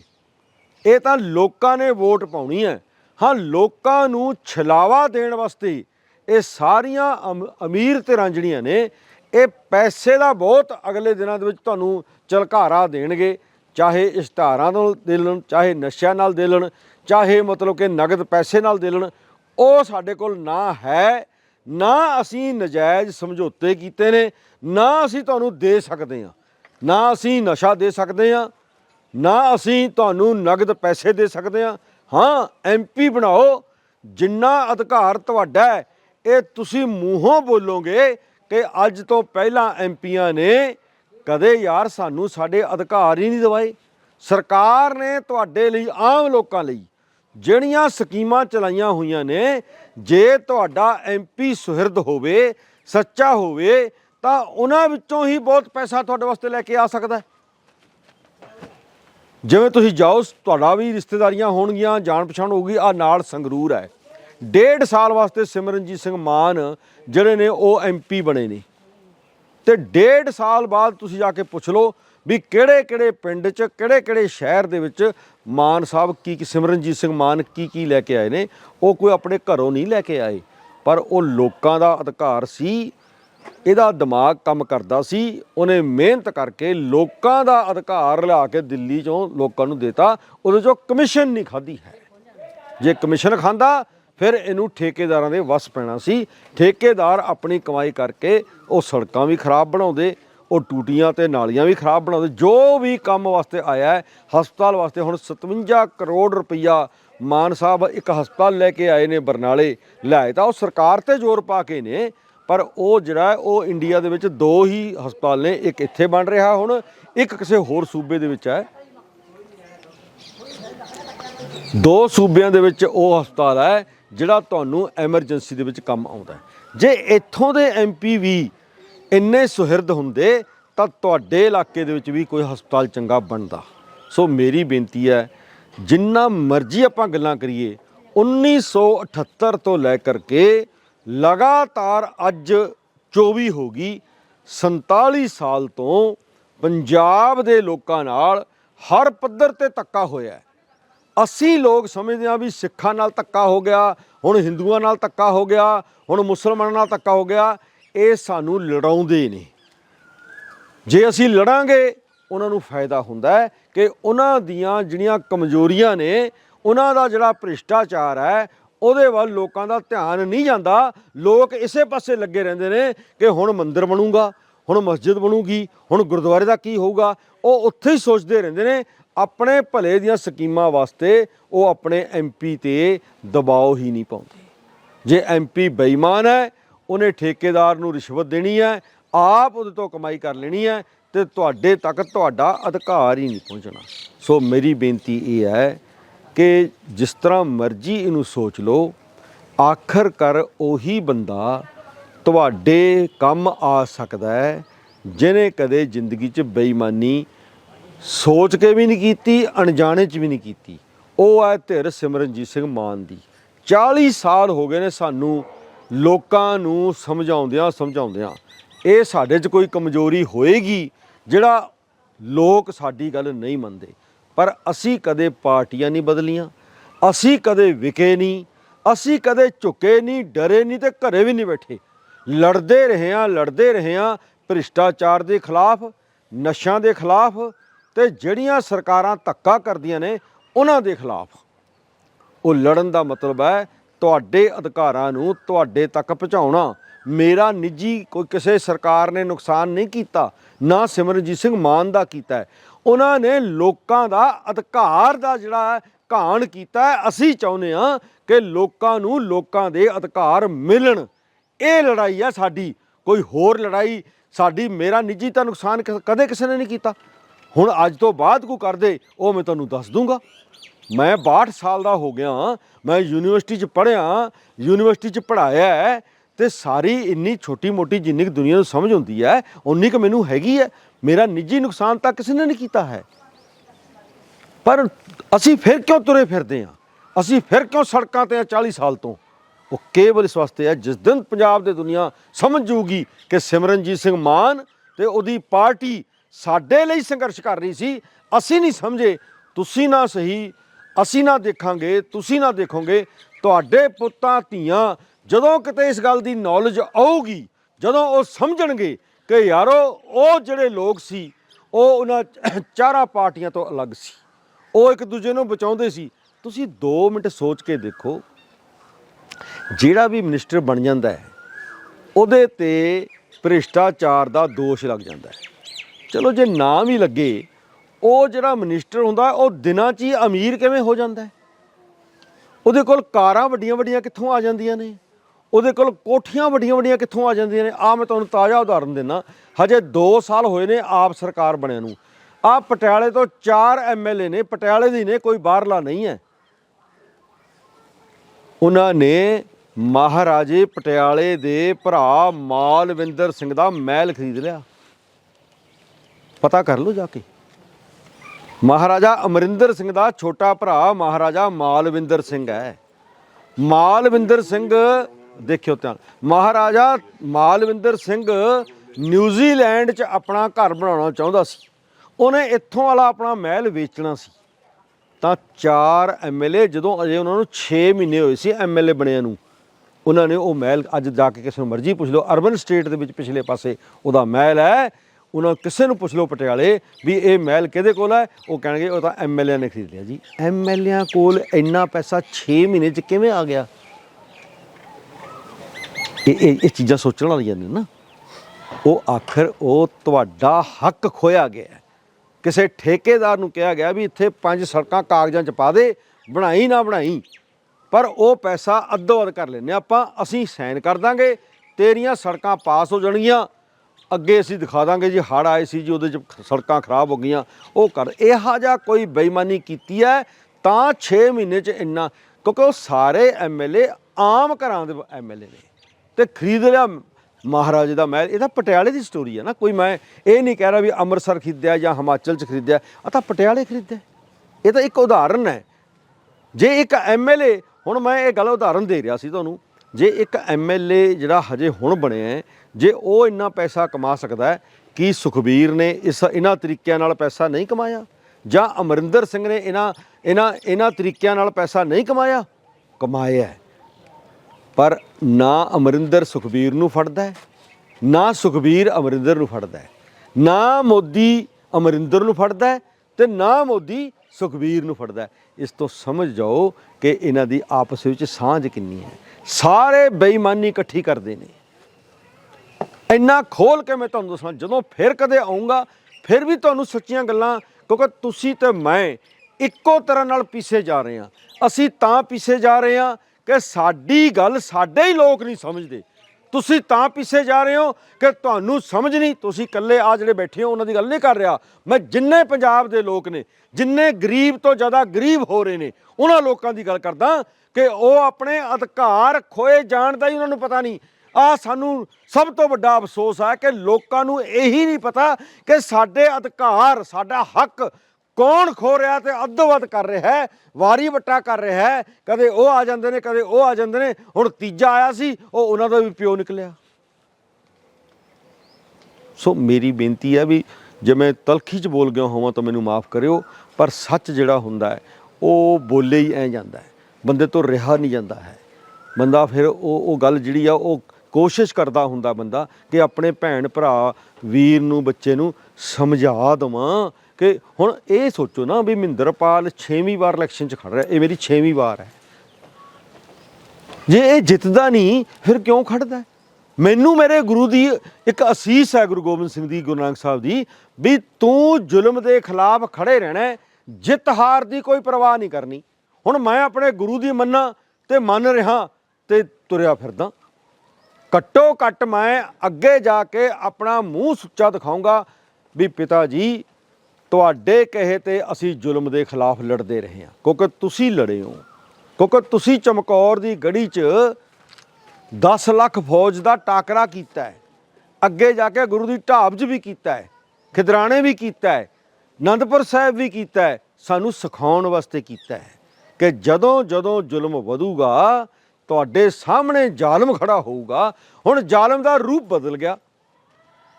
ਇਹ ਤਾਂ ਲੋਕਾਂ ਨੇ ਵੋਟ ਪਾਉਣੀ ਹੈ। ਹਾਂ, ਲੋਕਾਂ ਨੂੰ ਛਲਾਵਾ ਦੇਣ ਵਾਸਤੇ ਇਹ ਸਾਰੀਆਂ ਅਮ- ਅਮੀਰ ਧਿਰਾਂ ਜਿਹੜੀਆਂ ਨੇ, ਇਹ ਪੈਸੇ ਦਾ ਬਹੁਤ ਅਗਲੇ ਦਿਨਾਂ ਦੇ ਵਿੱਚ ਤੁਹਾਨੂੰ ਝਲਕਾਰਾ ਦੇਣਗੇ, ਚਾਹੇ ਇਸ਼ਤਿਹਾਰਾਂ ਨਾਲ ਦੇ ਲੈਣ ਚਾਹੇ ਨਸ਼ਿਆਂ ਨਾਲ ਦੇ ਲੈਣ ਚਾਹੇ ਮਤਲਬ ਕਿ ਨਗਦ ਪੈਸੇ ਨਾਲ ਦੇ ਲੈਣ ਉਹ ਸਾਡੇ ਕੋਲ ਨਾ ਹੈ, ਨਾ ਅਸੀਂ ਨਜਾਇਜ਼ ਸਮਝੌਤੇ ਕੀਤੇ ਨੇ, ਨਾ ਅਸੀਂ ਤੁਹਾਨੂੰ ਦੇ ਸਕਦੇ ਹਾਂ, ਨਾ ਅਸੀਂ ਨਸ਼ਾ ਦੇ ਸਕਦੇ ਹਾਂ, ਨਾ ਅਸੀਂ ਤੁਹਾਨੂੰ ਨਗਦ ਪੈਸੇ ਦੇ ਸਕਦੇ ਹਾਂ। ਹਾਂ ਐਮਪੀ ਬਣਾਓ, ਜਿੰਨਾ ਅਧਿਕਾਰ ਤੁਹਾਡਾ ਹੈ ਇਹ ਤੁਸੀਂ ਮੂੰਹੋਂ ਬੋਲੋਗੇ ਕਿ ਅੱਜ ਤੋਂ ਪਹਿਲਾਂ ਐਮਪੀਆਂ ਨੇ ਕਦੇ ਯਾਰ ਸਾਨੂੰ ਸਾਡੇ ਅਧਿਕਾਰ ਹੀ ਨਹੀਂ ਦਿਵਾਏ। ਸਰਕਾਰ ਨੇ ਤੁਹਾਡੇ ਲਈ ਆਮ ਲੋਕਾਂ ਲਈ ਜਿਹੜੀਆਂ ਸਕੀਮਾਂ ਚਲਾਈਆਂ ਹੋਈਆਂ ਨੇ, ਜੇ ਤੁਹਾਡਾ ਐਮਪੀ ਸੁਹਿਰਦ ਹੋਵੇ, ਸੱਚਾ ਹੋਵੇ, ਤਾਂ ਉਹਨਾਂ ਵਿੱਚੋਂ ਹੀ ਬਹੁਤ ਪੈਸਾ ਤੁਹਾਡੇ ਵਾਸਤੇ ਲੈ ਕੇ ਆ ਸਕਦਾ ਜਿਵੇਂ ਤੁਸੀਂ ਜਾਓ, ਤੁਹਾਡਾ ਵੀ ਰਿਸ਼ਤੇਦਾਰੀਆਂ ਹੋਣਗੀਆਂ ਜਾਣ ਪਛਾਣ ਹੋਊਗੀ ਆ ਨਾਲ ਸੰਗਰੂਰ ਹੈ। ਡੇਢ ਸਾਲ ਵਾਸਤੇ ਸਿਮਰਨਜੀਤ ਸਿੰਘ ਮਾਨ ਜਿਹੜੇ ਨੇ ਉਹ ਐਮਪੀ ਬਣੇ ਨੇ। ਤੇ ਡੇਢ ਸਾਲ ਬਾਅਦ ਤੁਸੀਂ ਜਾ ਕੇ ਪੁੱਛ ਲਓ ਵੀ ਕਿਹੜੇ ਕਿਹੜੇ ਪਿੰਡ 'ਚ ਕਿਹੜੇ ਕਿਹੜੇ ਸ਼ਹਿਰ ਦੇ ਵਿੱਚ ਮਾਨ ਸਾਹਿਬ ਕੀ ਕੀ ਸਿਮਰਨਜੀਤ ਸਿੰਘ ਮਾਨ ਕੀ ਕੀ ਲੈ ਕੇ ਆਏ ਨੇ, ਉਹ ਕੋਈ ਆਪਣੇ ਘਰੋਂ ਨਹੀਂ ਲੈ ਕੇ ਆਏ। ਪਰ ਉਹ ਲੋਕਾਂ ਦਾ ਅਧਿਕਾਰ ਸੀ, ਇਹਦਾ ਦਿਮਾਗ ਕੰਮ ਕਰਦਾ ਸੀ, ਉਹਨੇ ਮਿਹਨਤ ਕਰਕੇ ਲੋਕਾਂ ਦਾ ਅਧਿਕਾਰ ਲਿਆ ਕੇ ਦਿੱਲੀ 'ਚੋਂ ਲੋਕਾਂ ਨੂੰ ਦਿੱਤਾ, ਉਹਦੇ 'ਚੋਂ ਕਮਿਸ਼ਨ ਨਹੀਂ ਖਾਧੀ ਹੈ। ਜੇ ਕਮਿਸ਼ਨ ਖਾਂਦਾ ਫਿਰ ਇਹਨੂੰ ਠੇਕੇਦਾਰਾਂ ਦੇ ਵਸ ਪੈਣਾ ਸੀ। ਠੇਕੇਦਾਰ ਆਪਣੀ ਕਮਾਈ ਕਰਕੇ ਉਹ ਸੜਕਾਂ ਵੀ ਖਰਾਬ ਬਣਾਉਂਦੇ, ਉਹ ਟੂਟੀਆਂ ਤੇ ਨਾਲੀਆਂ ਵੀ ਖਰਾਬ ਬਣਾਉਂਦੇ। ਜੋ ਵੀ ਕੰਮ ਵਾਸਤੇ ਆਇਆ ਹੈ, ਹਸਪਤਾਲ ਵਾਸਤੇ ਹੁਣ 57 ਕਰੋੜ ਰੁਪਈਆ ਮਾਨ ਸਾਹਿਬ ਇੱਕ ਹਸਪਤਾਲ ਲੈ ਕੇ ਆਏ ਨੇ ਬਰਨਾਲੇ। ਲਿਆਏ ਤਾਂ ਉਹ ਸਰਕਾਰ ਤੇ ਜ਼ੋਰ ਪਾ ਕੇ ਨੇ, ਪਰ ਉਹ ਜਿਹੜਾ ਉਹ ਇੰਡੀਆ ਦੇ ਵਿੱਚ ਦੋ ਹੀ ਹਸਪਤਾਲ ਨੇ, ਇੱਕ ਇੱਥੇ ਬਣ ਰਿਹਾ ਹੁਣ, ਇੱਕ ਕਿਸੇ ਹੋਰ ਸੂਬੇ ਦੇ ਵਿੱਚ ਹੈ। ਦੋ ਸੂਬਿਆਂ ਦੇ ਵਿੱਚ ਉਹ ਹਸਪਤਾਲ ਹੈ ਜਿਹੜਾ ਤੁਹਾਨੂੰ ਐਮਰਜੈਂਸੀ ਦੇ ਵਿੱਚ ਕੰਮ ਆਉਂਦਾ ਜੇ ਇੱਥੋਂ ਦੇ ਐਮਪੀ ਵੀ ਇੰਨੇ ਸੁਹਿਰਦ ਹੁੰਦੇ, ਤਾਂ ਤੁਹਾਡੇ ਇਲਾਕੇ ਦੇ ਵਿੱਚ ਵੀ ਕੋਈ ਹਸਪਤਾਲ ਚੰਗਾ ਬਣਦਾ। ਸੋ ਮੇਰੀ ਬੇਨਤੀ ਹੈ, ਜਿੰਨਾ ਮਰਜ਼ੀ ਆਪਾਂ ਗੱਲਾਂ ਕਰੀਏ 1978 ਤੋਂ ਲੈ ਕਰਕੇ ਲਗਾਤਾਰ ਅੱਜ 24 ਹੋ ਗਈ 47 ਸਾਲ ਤੋਂ ਪੰਜਾਬ ਦੇ ਲੋਕਾਂ ਨਾਲ ਹਰ ਪੱਧਰ ਤੇ ਧੱਕਾ ਹੋਇਆ ਅਸੀਂ ਲੋਕ ਸਮਝਦੇ ਹਾਂ ਵੀ ਸਿੱਖਾਂ ਨਾਲ ਧੱਕਾ ਹੋ ਗਿਆ, ਹੁਣ ਹਿੰਦੂਆਂ ਨਾਲ ਧੱਕਾ ਹੋ ਗਿਆ, ਹੁਣ ਮੁਸਲਮਾਨਾਂ ਨਾਲ ਧੱਕਾ ਹੋ ਗਿਆ, ਇਹ ਸਾਨੂੰ ਲੜਾਉਂਦੇ ਨੇ। ਜੇ ਅਸੀਂ ਲੜਾਂਗੇ, ਉਹਨਾਂ ਨੂੰ ਫਾਇਦਾ ਹੁੰਦਾ ਹੈ ਕਿ ਉਹਨਾਂ ਦੀਆਂ ਜਿਹੜੀਆਂ ਕਮਜ਼ੋਰੀਆਂ ਨੇ, ਉਹਨਾਂ ਦਾ ਜਿਹੜਾ ਭ੍ਰਿਸ਼ਟਾਚਾਰ ਹੈ, ਉਹਦੇ ਵੱਲ ਲੋਕਾਂ ਦਾ ਧਿਆਨ ਨਹੀਂ ਜਾਂਦਾ। ਲੋਕ ਇਸੇ ਪਾਸੇ ਲੱਗੇ ਰਹਿੰਦੇ ਨੇ ਕਿ ਹੁਣ ਮੰਦਿਰ ਬਣੂਗਾ, ਹੁਣ ਮਸਜਿਦ ਬਣੂਗੀ, ਹੁਣ ਗੁਰਦੁਆਰੇ ਦਾ ਕੀ ਹੋਊਗਾ। ਉਹ ਉੱਥੇ ਹੀ ਸੋਚਦੇ ਰਹਿੰਦੇ ਨੇ ਆਪਣੇ ਭਲੇ ਦੀਆਂ ਸਕੀਮਾਂ ਵਾਸਤੇ ਉਹ ਆਪਣੇ ਐਮਪੀ ਤੇ ਦਬਾਅ ਹੀ ਨਹੀਂ ਪਾਉਂਦੇ। ਜੇ ਐਮਪੀ ਬੇਈਮਾਨ ਹੈ, ਉਹਨੇ ਠੇਕੇਦਾਰ ਨੂੰ ਰਿਸ਼ਵਤ ਦੇਣੀ ਹੈ, ਆਪ ਉਹਦੇ ਤੋਂ ਕਮਾਈ ਕਰ ਲੈਣੀ ਹੈ ਤੇ ਤੁਹਾਡੇ ਤੱਕ ਤੁਹਾਡਾ ਅਧਿਕਾਰ ਹੀ ਨਹੀਂ ਪਹੁੰਚਣਾ। ਸੋ ਮੇਰੀ ਬੇਨਤੀ ਇਹ ਹੈ ਕਿ ਜਿਸ ਤਰ੍ਹਾਂ ਮਰਜ਼ੀ ਇਹਨੂੰ ਸੋਚ ਲਓ, ਆਖਰਕਾਰ ਉਹੀ ਬੰਦਾ ਤੁਹਾਡੇ ਕੰਮ ਆ ਸਕਦਾ ਹੈ, ਜਿਹਨੇ ਕਦੇ ਜ਼ਿੰਦਗੀ 'ਚ ਬੇਈਮਾਨੀ ਸੋਚ ਕੇ ਵੀ ਨਹੀਂ ਕੀਤੀ, ਅਣਜਾਣੇ 'ਚ ਵੀ ਨਹੀਂ ਕੀਤੀ। ਉਹ ਹੈ ਧਿਰ ਸਿਮਰਨਜੀਤ ਸਿੰਘ ਮਾਨ ਦੀ। 40 ਸਾਲ ਹੋ ਗਏ ਨੇ ਸਾਨੂੰ ਲੋਕਾਂ ਨੂੰ ਸਮਝਾਉਂਦਿਆਂ ਸਮਝਾਉਂਦਿਆਂ। ਇਹ ਸਾਡੇ 'ਚ ਕੋਈ ਕਮਜ਼ੋਰੀ ਹੋਏਗੀ, ਜਿਹੜਾ ਲੋਕ ਸਾਡੀ ਗੱਲ ਨਹੀਂ ਮੰਨਦੇ। ਪਰ ਅਸੀਂ ਕਦੇ ਪਾਰਟੀਆਂ ਨਹੀਂ ਬਦਲੀਆਂ, ਅਸੀਂ ਕਦੇ ਵਿਕੇ ਨਹੀਂ, ਅਸੀਂ ਕਦੇ ਝੁਕੇ ਨਹੀਂ, ਡਰੇ ਨਹੀਂ ਤੇ ਘਰੇ ਵੀ ਨਹੀਂ ਬੈਠੇ। ਲੜਦੇ ਰਹੇ ਹਾਂ, ਲੜਦੇ ਰਹੇ ਹਾਂ, ਭ੍ਰਿਸ਼ਟਾਚਾਰ ਦੇ ਖਿਲਾਫ, ਨਸ਼ਿਆਂ ਦੇ ਖਿਲਾਫ ਤੇ ਜਿਹੜੀਆਂ ਸਰਕਾਰਾਂ ਧੱਕਾ ਕਰਦੀਆਂ ਨੇ, ਉਹਨਾਂ ਦੇ ਖਿਲਾਫ। ਉਹ ਲੜਨ ਦਾ ਮਤਲਬ ਹੈ, ਤੁਹਾਡੇ ਅਧਿਕਾਰਾਂ ਨੂੰ ਤੁਹਾਡੇ ਤੱਕ ਪਹੁੰਚਾਉਣਾ। ਮੇਰਾ ਨਿੱਜੀ ਕੋਈ ਕਿਸੇ ਸਰਕਾਰ ਨੇ ਨੁਕਸਾਨ ਨਹੀਂ ਕੀਤਾ, ਨਾ ਸਿਮਰਨਜੀਤ ਸਿੰਘ ਮਾਨ ਦਾ ਕੀਤਾ ਉਹਨਾਂ ਨੇ ਲੋਕਾਂ ਦਾ ਅਧਿਕਾਰ ਦਾ ਜਿਹੜਾ ਘਾਣ ਕੀਤਾ ਅਸੀਂ ਚਾਹੁੰਦੇ ਹਾਂ ਕਿ ਲੋਕਾਂ ਨੂੰ ਲੋਕਾਂ ਦੇ ਅਧਿਕਾਰ ਮਿਲਣ। ਇਹ ਲੜਾਈ ਹੈ ਸਾਡੀ, ਕੋਈ ਹੋਰ ਲੜਾਈ। ਸਾਡੀ, ਮੇਰਾ ਨਿੱਜੀ ਤਾਂ ਨੁਕਸਾਨ ਕਦੇ ਕਿਸੇ ਨੇ ਨਹੀਂ ਕੀਤਾ। ਹੁਣ ਅੱਜ ਤੋਂ ਬਾਅਦ ਕੋ ਕਰਦੇ ਉਹ ਮੈਂ ਤੁਹਾਨੂੰ ਦੱਸ ਦੂੰਗਾ। ਮੈਂ 62 ਸਾਲ ਦਾ ਹੋ ਗਿਆ ਮੈਂ ਯੂਨੀਵਰਸਿਟੀ 'ਚ ਪੜ੍ਹਿਆ ਯੂਨੀਵਰਸਿਟੀ 'ਚ ਪੜ੍ਹਾਇਆ ਹੈ ਤੇ ਸਾਰੀ ਇੰਨੀ ਛੋਟੀ ਮੋਟੀ ਜਿੰਨੀ ਕੁ ਦੁਨੀਆ ਨੂੰ ਸਮਝ ਹੁੰਦੀ ਹੈ ਉਨੀ ਕੁ ਮੈਨੂੰ ਹੈਗੀ ਹੈ। ਮੇਰਾ ਨਿੱਜੀ ਨੁਕਸਾਨ ਤਾਂ ਕਿਸੇ ਨੇ ਨਹੀਂ ਕੀਤਾ ਹੈ। ਪਰ ਅਸੀਂ ਫਿਰ ਕਿਉਂ ਤੁਰੇ ਫਿਰਦੇ ਹਾਂ? ਅਸੀਂ ਫਿਰ ਕਿਉਂ ਸੜਕਾਂ ਤੇ ਆ 40 ਸਾਲ ਤੋਂ? ਉਹ ਕੇਵਲ ਇਸ ਵਾਸਤੇ ਹੈ, ਜਿਸ ਦਿਨ ਪੰਜਾਬ ਦੇ ਦੁਨੀਆ ਸਮਝ ਜੂਗੀ ਕਿ ਸਿਮਰਨਜੀਤ ਸਿੰਘ ਮਾਨ ਤੇ ਉਹਦੀ ਪਾਰਟੀ ਸਾਡੇ ਲਈ ਸੰਘਰਸ਼ ਕਰ ਰਹੀ ਸੀ, ਅਸੀਂ ਨਹੀਂ ਸਮਝੇ। ਤੁਸੀਂ ਨਾ ਸਹੀ, ਅਸੀਂ ਨਾ ਦੇਖਾਂਗੇ, ਤੁਸੀਂ ਨਾ ਦੇਖੋਗੇ। ਤੁਹਾਡੇ ਪੁੱਤਾਂ, ਧੀਆਂ, ਜਦੋਂ ਕਿਤੇ ਇਸ ਗੱਲ ਦੀ ਨੌਲੇਜ ਆਊਗੀ, ਜਦੋਂ ਉਹ ਸਮਝਣਗੇ ਕਿ ਯਾਰੋ, ਉਹ ਜਿਹੜੇ ਲੋਕ ਸੀ, ਉਹ ਉਹਨਾਂ ਚਾਰਾਂ ਪਾਰਟੀਆਂ ਤੋਂ ਅਲੱਗ ਸੀ। ਉਹ ਇੱਕ ਦੂਜੇ ਨੂੰ ਬਚਾਉਂਦੇ ਸੀ। ਤੁਸੀਂ 2 ਮਿੰਟ ਸੋਚ ਕੇ ਦੇਖੋ, ਜਿਹੜਾ ਵੀ ਮਿਨਿਸਟਰ ਬਣ ਜਾਂਦਾ ਹੈ, ਉਹਦੇ ਤੇ ਭ੍ਰਿਸ਼ਟਾਚਾਰ ਦਾ ਦੋਸ਼ ਲੱਗ ਜਾਂਦਾ ਹੈ। ਚਲੋ ਜੇ ਨਾ ਵੀ ਲੱਗੇ, ਉਹ ਜਿਹੜਾ ਮਿਨਿਸਟਰ ਹੁੰਦਾ, ਉਹ ਦਿਨਾਂ 'ਚ ਹੀ ਅਮੀਰ ਕਿਵੇਂ ਹੋ ਜਾਂਦਾ ਉਹਦੇ ਕੋਲ ਕਾਰਾਂ ਵੱਡੀਆਂ ਵੱਡੀਆਂ ਕਿੱਥੋਂ ਆ ਜਾਂਦੀਆਂ ਨੇ? ਉਹਦੇ ਕੋਲ ਕੋਠੀਆਂ ਵੱਡੀਆਂ ਵੱਡੀਆਂ ਕਿੱਥੋਂ ਆ ਜਾਂਦੀਆਂ ਨੇ? ਆ ਮੈਂ ਤੁਹਾਨੂੰ ਤਾਜ਼ਾ ਉਦਾਹਰਨ ਦਿੰਦਾ, ਹਜੇ 2 ਸਾਲ ਹੋਏ ਨੇ ਆਪ ਸਰਕਾਰ ਬਣਿਆ ਨੂੰ। ਆ ਪਟਿਆਲੇ ਤੋਂ 4 ਐਮਐਲਏ ਨੇ, ਪਟਿਆਲੇ ਦੀ ਨੇ, ਕੋਈ ਬਾਹਰਲਾ ਨਹੀਂ ਹੈ। ਉਹਨਾਂ ਨੇ ਮਹਾਰਾਜੇ ਪਟਿਆਲੇ ਦੇ ਭਰਾ ਮਾਲਵਿੰਦਰ ਸਿੰਘ ਦਾ ਮਹਿਲ ਖਰੀਦ ਲਿਆ। ਪਤਾ ਕਰ ਲਓ ਜਾ ਕੇ। ਮਹਾਰਾਜਾ ਅਮਰਿੰਦਰ ਸਿੰਘ ਦਾ ਛੋਟਾ ਭਰਾ ਮਹਾਰਾਜਾ ਮਾਲਵਿੰਦਰ ਸਿੰਘ ਹੈ। ਮਾਲਵਿੰਦਰ ਸਿੰਘ, ਦੇਖਿਓ ਧਿਆਨ, ਮਹਾਰਾਜਾ ਮਾਲਵਿੰਦਰ ਸਿੰਘ ਨਿਊਜ਼ੀਲੈਂਡ 'ਚ ਆਪਣਾ ਘਰ ਬਣਾਉਣਾ ਚਾਹੁੰਦਾ ਸੀ। ਉਹਨੇ ਇੱਥੋਂ ਵਾਲਾ ਆਪਣਾ ਮਹਿਲ ਵੇਚਣਾ ਸੀ। ਤਾਂ ਚਾਰ ਐਮਐਲਏ ਜਦੋਂ ਅਜੇ ਉਹਨਾਂ ਨੂੰ 6 ਮਹੀਨੇ ਹੋਏ ਸੀ ਐਮਐਲਏ ਬਣਿਆ ਨੂੰ, ਉਹਨਾਂ ਨੇ ਉਹ ਮਹਿਲ ਅੱਜ ਜਾ ਕੇ ਕਿਸੇ ਨੂੰ ਮਰਜ਼ੀ ਪੁੱਛ ਲਓ। ਅਰਬਨ ਸਟੇਟ ਦੇ ਵਿੱਚ ਪਿਛਲੇ ਪਾਸੇ ਉਹਦਾ ਮਹਿਲ ਹੈ। ਉਹਨਾਂ ਕਿਸੇ ਨੂੰ ਪੁੱਛ ਲਓ ਪਟਿਆਲੇ ਵੀ ਇਹ ਮਹਿਲ ਕਿਹਦੇ ਕੋਲ ਹੈ ਉਹ ਕਹਿਣਗੇ, ਉਹ ਤਾਂ ਐਮਐਲਏ ਨੇ ਖਰੀਦ ਲਿਆ ਜੀ। ਐਮਐਲਏਆਂ ਕੋਲ ਇੰਨਾ ਪੈਸਾ 6 ਮਹੀਨੇ 'ਚ ਕਿਵੇਂ ਆ ਗਿਆ? ਇਹ ਇਹ ਚੀਜ਼ਾਂ ਸੋਚਣ ਵਾਲੀਆਂ ਨੇ ਨਾ। ਉਹ ਆਖਰ ਉਹ ਤੁਹਾਡਾ ਹੱਕ ਖੋਇਆ ਗਿਆ ਕਿਸੇ ਠੇਕੇਦਾਰ ਨੂੰ ਕਿਹਾ ਗਿਆ ਵੀ ਇੱਥੇ ਪੰਜ ਸੜਕਾਂ ਕਾਗਜ਼ਾਂ 'ਚ ਪਾ ਦੇ, ਬਣਾਈ ਨਾ ਬਣਾਈ। ਪਰ ਉਹ ਪੈਸਾ ਅੱਧੋ ਅੱਧ ਕਰ ਲੈਨੇ ਆਪਾਂ, ਅਸੀਂ ਸਾਈਨ ਕਰ ਦਾਂਗੇ, ਤੇਰੀਆਂ ਸੜਕਾਂ ਪਾਸ ਹੋ ਜਾਣਗੀਆਂ ਅੱਗੇ ਅਸੀਂ ਦਿਖਾ ਦਾਂਗੇ ਜੀ ਹੜ ਆਏ ਸੀ ਜੀ, ਉਹਦੇ 'ਚ ਸੜਕਾਂ ਖਰਾਬ ਹੋ ਗਈਆਂ, ਉਹ ਕਰ। ਇਹੋ ਜਿਹਾ ਕੋਈ ਬੇਈਮਾਨੀ ਕੀਤੀ ਹੈ, ਤਾਂ 6 ਮਹੀਨੇ 'ਚ ਇੰਨਾ, ਕਿਉਂਕਿ ਉਹ ਸਾਰੇ ਐਮਐਲਏ ਆਮ ਘਰਾਂ ਦੇ ਐਮਐਲਏ ਨੇ। ਤੇ ਖਰੀਦ ਲਿਆ ਮਹਾਰਾਜੇ ਦਾ ਮਹਿਲ, ਇਹ ਤਾਂ ਪਟਿਆਲੇ ਦੀ ਸਟੋਰੀ ਹੈ ਨਾ, ਕੋਈ ਮੈਂ ਇਹ ਨਹੀਂ ਕਹਿ ਰਿਹਾ ਵੀ ਅੰਮ੍ਰਿਤਸਰ ਖਰੀਦਿਆ ਜਾਂ ਹਿਮਾਚਲ 'ਚ ਖਰੀਦਿਆ ਆ ਤਾਂ ਪਟਿਆਲੇ ਖਰੀਦਿਆ। ਇਹ ਤਾਂ ਇੱਕ ਉਦਾਹਰਨ ਹੈ। ਜੇ ਇੱਕ ਐਮਐਲਏ ਹੁਣ ਮੈਂ ਇਹ ਗੱਲ ਉਦਾਹਰਨ ਦੇ ਰਿਹਾ ਸੀ ਤੁਹਾਨੂੰ ਜੇ ਇੱਕ ਐਮਐਲਏ ਜਿਹੜਾ ਹਜੇ ਹੁਣ ਬਣਿਆ ਹੈ, ਜੇ ਉਹ ਇੰਨਾ ਪੈਸਾ ਕਮਾ ਸਕਦਾ ਹੈ, ਕੀ ਸੁਖਬੀਰ ਨੇ ਇਸ ਇਹਨਾਂ ਤਰੀਕਿਆਂ ਨਾਲ ਪੈਸਾ ਨਹੀਂ ਕਮਾਇਆ? ਜਾਂ ਅਮਰਿੰਦਰ ਸਿੰਘ ਨੇ ਇਹਨਾਂ ਇਹਨਾਂ ਇਹਨਾਂ ਤਰੀਕਿਆਂ ਨਾਲ ਪੈਸਾ ਨਹੀਂ ਕਮਾਇਆ? ਕਮਾਇਆ ਪਰ ਨਾ ਅਮਰਿੰਦਰ ਸੁਖਬੀਰ ਨੂੰ ਫੜਦਾ ਨਾ ਸੁਖਬੀਰ ਅਮਰਿੰਦਰ ਨੂੰ ਫੜਦਾ ਨਾ ਮੋਦੀ ਅਮਰਿੰਦਰ ਨੂੰ ਫੜਦਾ ਹੈ ਤੇ ਨਾ ਮੋਦੀ ਸੁਖਬੀਰ ਨੂੰ ਫੜਦਾ ਇਸ ਤੋਂ ਸਮਝ ਜਾਓ ਕਿ ਇਹਨਾਂ ਦੀ ਆਪਸ ਵਿੱਚ ਸਾਂਝ ਕਿੰਨੀ ਹੈ। ਸਾਰੇ ਬੇਈਮਾਨੀ ਇਕੱਠੀ ਕਰਦੇ ਨੇ। ਇੰਨਾ ਖੋਲ ਕੇ ਮੈਂ ਤੁਹਾਨੂੰ ਦੱਸਾਂ, ਜਦੋਂ ਫਿਰ ਕਦੇ ਆਉਂਗਾ ਫਿਰ ਵੀ ਤੁਹਾਨੂੰ ਸੱਚੀਆਂ ਗੱਲਾਂ, ਕਿਉਂਕਿ ਤੁਸੀਂ ਤੇ ਮੈਂ ਇੱਕੋ ਤਰ੍ਹਾਂ ਨਾਲ ਪੀਸੇ ਜਾ ਰਹੇ ਹਾਂ। ਅਸੀਂ ਤਾਂ ਪੀਸੇ ਜਾ ਰਹੇ ਹਾਂ ਕਿ ਸਾਡੀ ਗੱਲ ਸਾਡੇ ਹੀ ਲੋਕ ਨਹੀਂ ਸਮਝਦੇ। ਤੁਸੀਂ ਤਾਂ ਪਿੱਛੇ ਜਾ ਰਹੇ ਹੋ ਕਿ ਤੁਹਾਨੂੰ ਸਮਝ ਨਹੀਂ, ਤੁਸੀਂ ਇਕੱਲੇ ਆ ਜਿਹੜੇ ਬੈਠੇ ਹੋ, ਉਹਨਾਂ ਦੀ ਗੱਲ ਨਹੀਂ ਕਰ ਰਿਹਾ। ਮੈਂ ਜਿੰਨੇ ਪੰਜਾਬ ਦੇ ਲੋਕ ਨੇ, ਜਿੰਨੇ ਗਰੀਬ ਤੋਂ ਜ਼ਿਆਦਾ ਗਰੀਬ ਹੋ ਰਹੇ ਨੇ, ਉਹਨਾਂ ਲੋਕਾਂ ਦੀ ਗੱਲ ਕਰਦਾ ਕਿ ਉਹ ਆਪਣੇ ਅਧਿਕਾਰ ਖੋਏ ਜਾਣ ਦਾ ਹੀ ਉਹਨਾਂ ਨੂੰ ਪਤਾ ਨਹੀਂ। ਆ ਸਾਨੂੰ ਸਭ ਤੋਂ ਵੱਡਾ ਅਫਸੋਸ ਹੈ ਕਿ ਲੋਕਾਂ ਨੂੰ ਇਹੀ ਨਹੀਂ ਪਤਾ ਕਿ ਸਾਡੇ ਅਧਿਕਾਰ, ਸਾਡਾ ਹੱਕ ਕੌਣ ਖੋ ਰਿਹਾ ਤੇ ਅੱਧੋ-ਵੱਧ ਕਰ ਰਿਹਾ ਹੈ? ਵਾਰੀ ਵਟਾ ਕਰ ਰਿਹਾ ਹੈ। ਕਦੇ ਉਹ ਆ ਜਾਂਦੇ ਨੇ, ਕਦੇ ਉਹ ਆ ਜਾਂਦੇ ਨੇ। ਹੁਣ ਤੀਜਾ ਆਇਆ ਸੀ, ਉਹ ਉਹਨਾਂ ਦਾ ਵੀ ਪਿਓ ਨਿਕਲਿਆ। ਸੋ ਮੇਰੀ ਬੇਨਤੀ ਹੈ ਵੀ ਜੇ ਮੈਂ ਤਲਖੀ 'ਚ ਬੋਲ ਗਿਆ ਹੋਵਾਂ ਤਾਂ ਮੈਨੂੰ ਮਾਫ ਕਰਿਓ, ਪਰ ਸੱਚ ਜਿਹੜਾ ਹੁੰਦਾ ਹੈ, ਉਹ ਬੋਲੇ ਹੀ ਐ ਜਾਂਦਾ ਹੈ। ਬੰਦੇ ਤੋਂ ਰਿਹਾ ਨਹੀਂ ਜਾਂਦਾ ਹੈ। ਬੰਦਾ ਫਿਰ ਉਹ ਉਹ ਗੱਲ ਜਿਹੜੀ ਆ, ਉਹ ਕੋਸ਼ਿਸ਼ ਕਰਦਾ ਹੁੰਦਾ ਬੰਦਾ ਕਿ ਆਪਣੇ ਭੈਣ ਭਰਾ, ਵੀਰ ਨੂੰ, ਬੱਚੇ ਨੂੰ ਸਮਝਾ ਦਵਾਂ। ਕਿ ਹੁਣ ਇਹ ਸੋਚੋ ਨਾ ਵੀ ਮਹਿੰਦਰਪਾਲ 6ਵੀਂ ਵਾਰ ਇਲੈਕਸ਼ਨ 'ਚ ਖੜ ਰਿਹਾ, ਇਹ ਮੇਰੀ 6ਵੀਂ ਵਾਰ ਹੈ। ਜੇ ਇਹ ਜਿੱਤਦਾ ਨਹੀਂ, ਫਿਰ ਕਿਉਂ ਖੜਦਾ? ਮੈਨੂੰ ਮੇਰੇ ਗੁਰੂ ਦੀ ਇੱਕ ਅਸੀਸ ਹੈ ਗੁਰੂ ਗੋਬਿੰਦ ਸਿੰਘ ਦੀ, ਗੁਰੂ ਨਾਨਕ ਸਾਹਿਬ ਦੀ, ਵੀ ਤੂੰ ਜ਼ੁਲਮ ਦੇ ਖਿਲਾਫ ਖੜੇ ਰਹਿਣਾ ਜਿੱਤ ਹਾਰ ਦੀ ਕੋਈ ਪਰਵਾਹ ਨਹੀਂ ਕਰਨੀ। ਹੁਣ ਮੈਂ ਆਪਣੇ ਗੁਰੂ ਦੀ ਮੰਨਾਂ ਤੇ ਮੰਨ ਰਿਹਾ ਤੇ ਤੁਰਿਆ ਫਿਰਦਾ। ਘੱਟੋ ਘੱਟ ਮੈਂ ਅੱਗੇ ਜਾ ਕੇ ਆਪਣਾ ਮੂੰਹ ਸੁੱਚਾ ਦਿਖਾਉਂਗਾ ਵੀ ਪਿਤਾ ਜੀ ਤੁਹਾਡੇ ਕਹੇ ਤੇ ਅਸੀਂ ਜ਼ੁਲਮ ਦੇ ਖਿਲਾਫ ਲੜਦੇ ਰਹੇ ਹਾਂ। ਕਿਉਂਕਿ ਤੁਸੀਂ ਲੜੇ ਹੋ। ਕਿਉਂਕਿ ਤੁਸੀਂ ਚਮਕੌਰ ਦੀ ਗੜੀ 'ਚ 10 ਲੱਖ ਫੌਜ ਦਾ ਟਾਕਰਾ ਕੀਤਾ ਹੈ। ਅੱਗੇ ਜਾ ਕੇ ਗੁਰੂ ਦੀ ਢਾਬ 'ਚ ਵੀ ਕੀਤਾ ਹੈ। ਖਿਦਰਾਣੇ ਵੀ ਕੀਤਾ ਹੈ। ਅਨੰਦਪੁਰ ਸਾਹਿਬ ਵੀ ਕੀਤਾ ਹੈ। ਸਾਨੂੰ ਸਿਖਾਉਣ ਵਾਸਤੇ ਕੀਤਾ ਹੈ ਕਿ ਜਦੋਂ ਜਦੋਂ ਜ਼ੁਲਮ ਵਧੂਗਾ, ਤੁਹਾਡੇ ਸਾਹਮਣੇ ਜ਼ਾਲਮ ਖੜਾ ਹੋਊਗਾ। ਹੁਣ ਜ਼ਾਲਮ ਦਾ ਰੂਪ ਬਦਲ ਗਿਆ।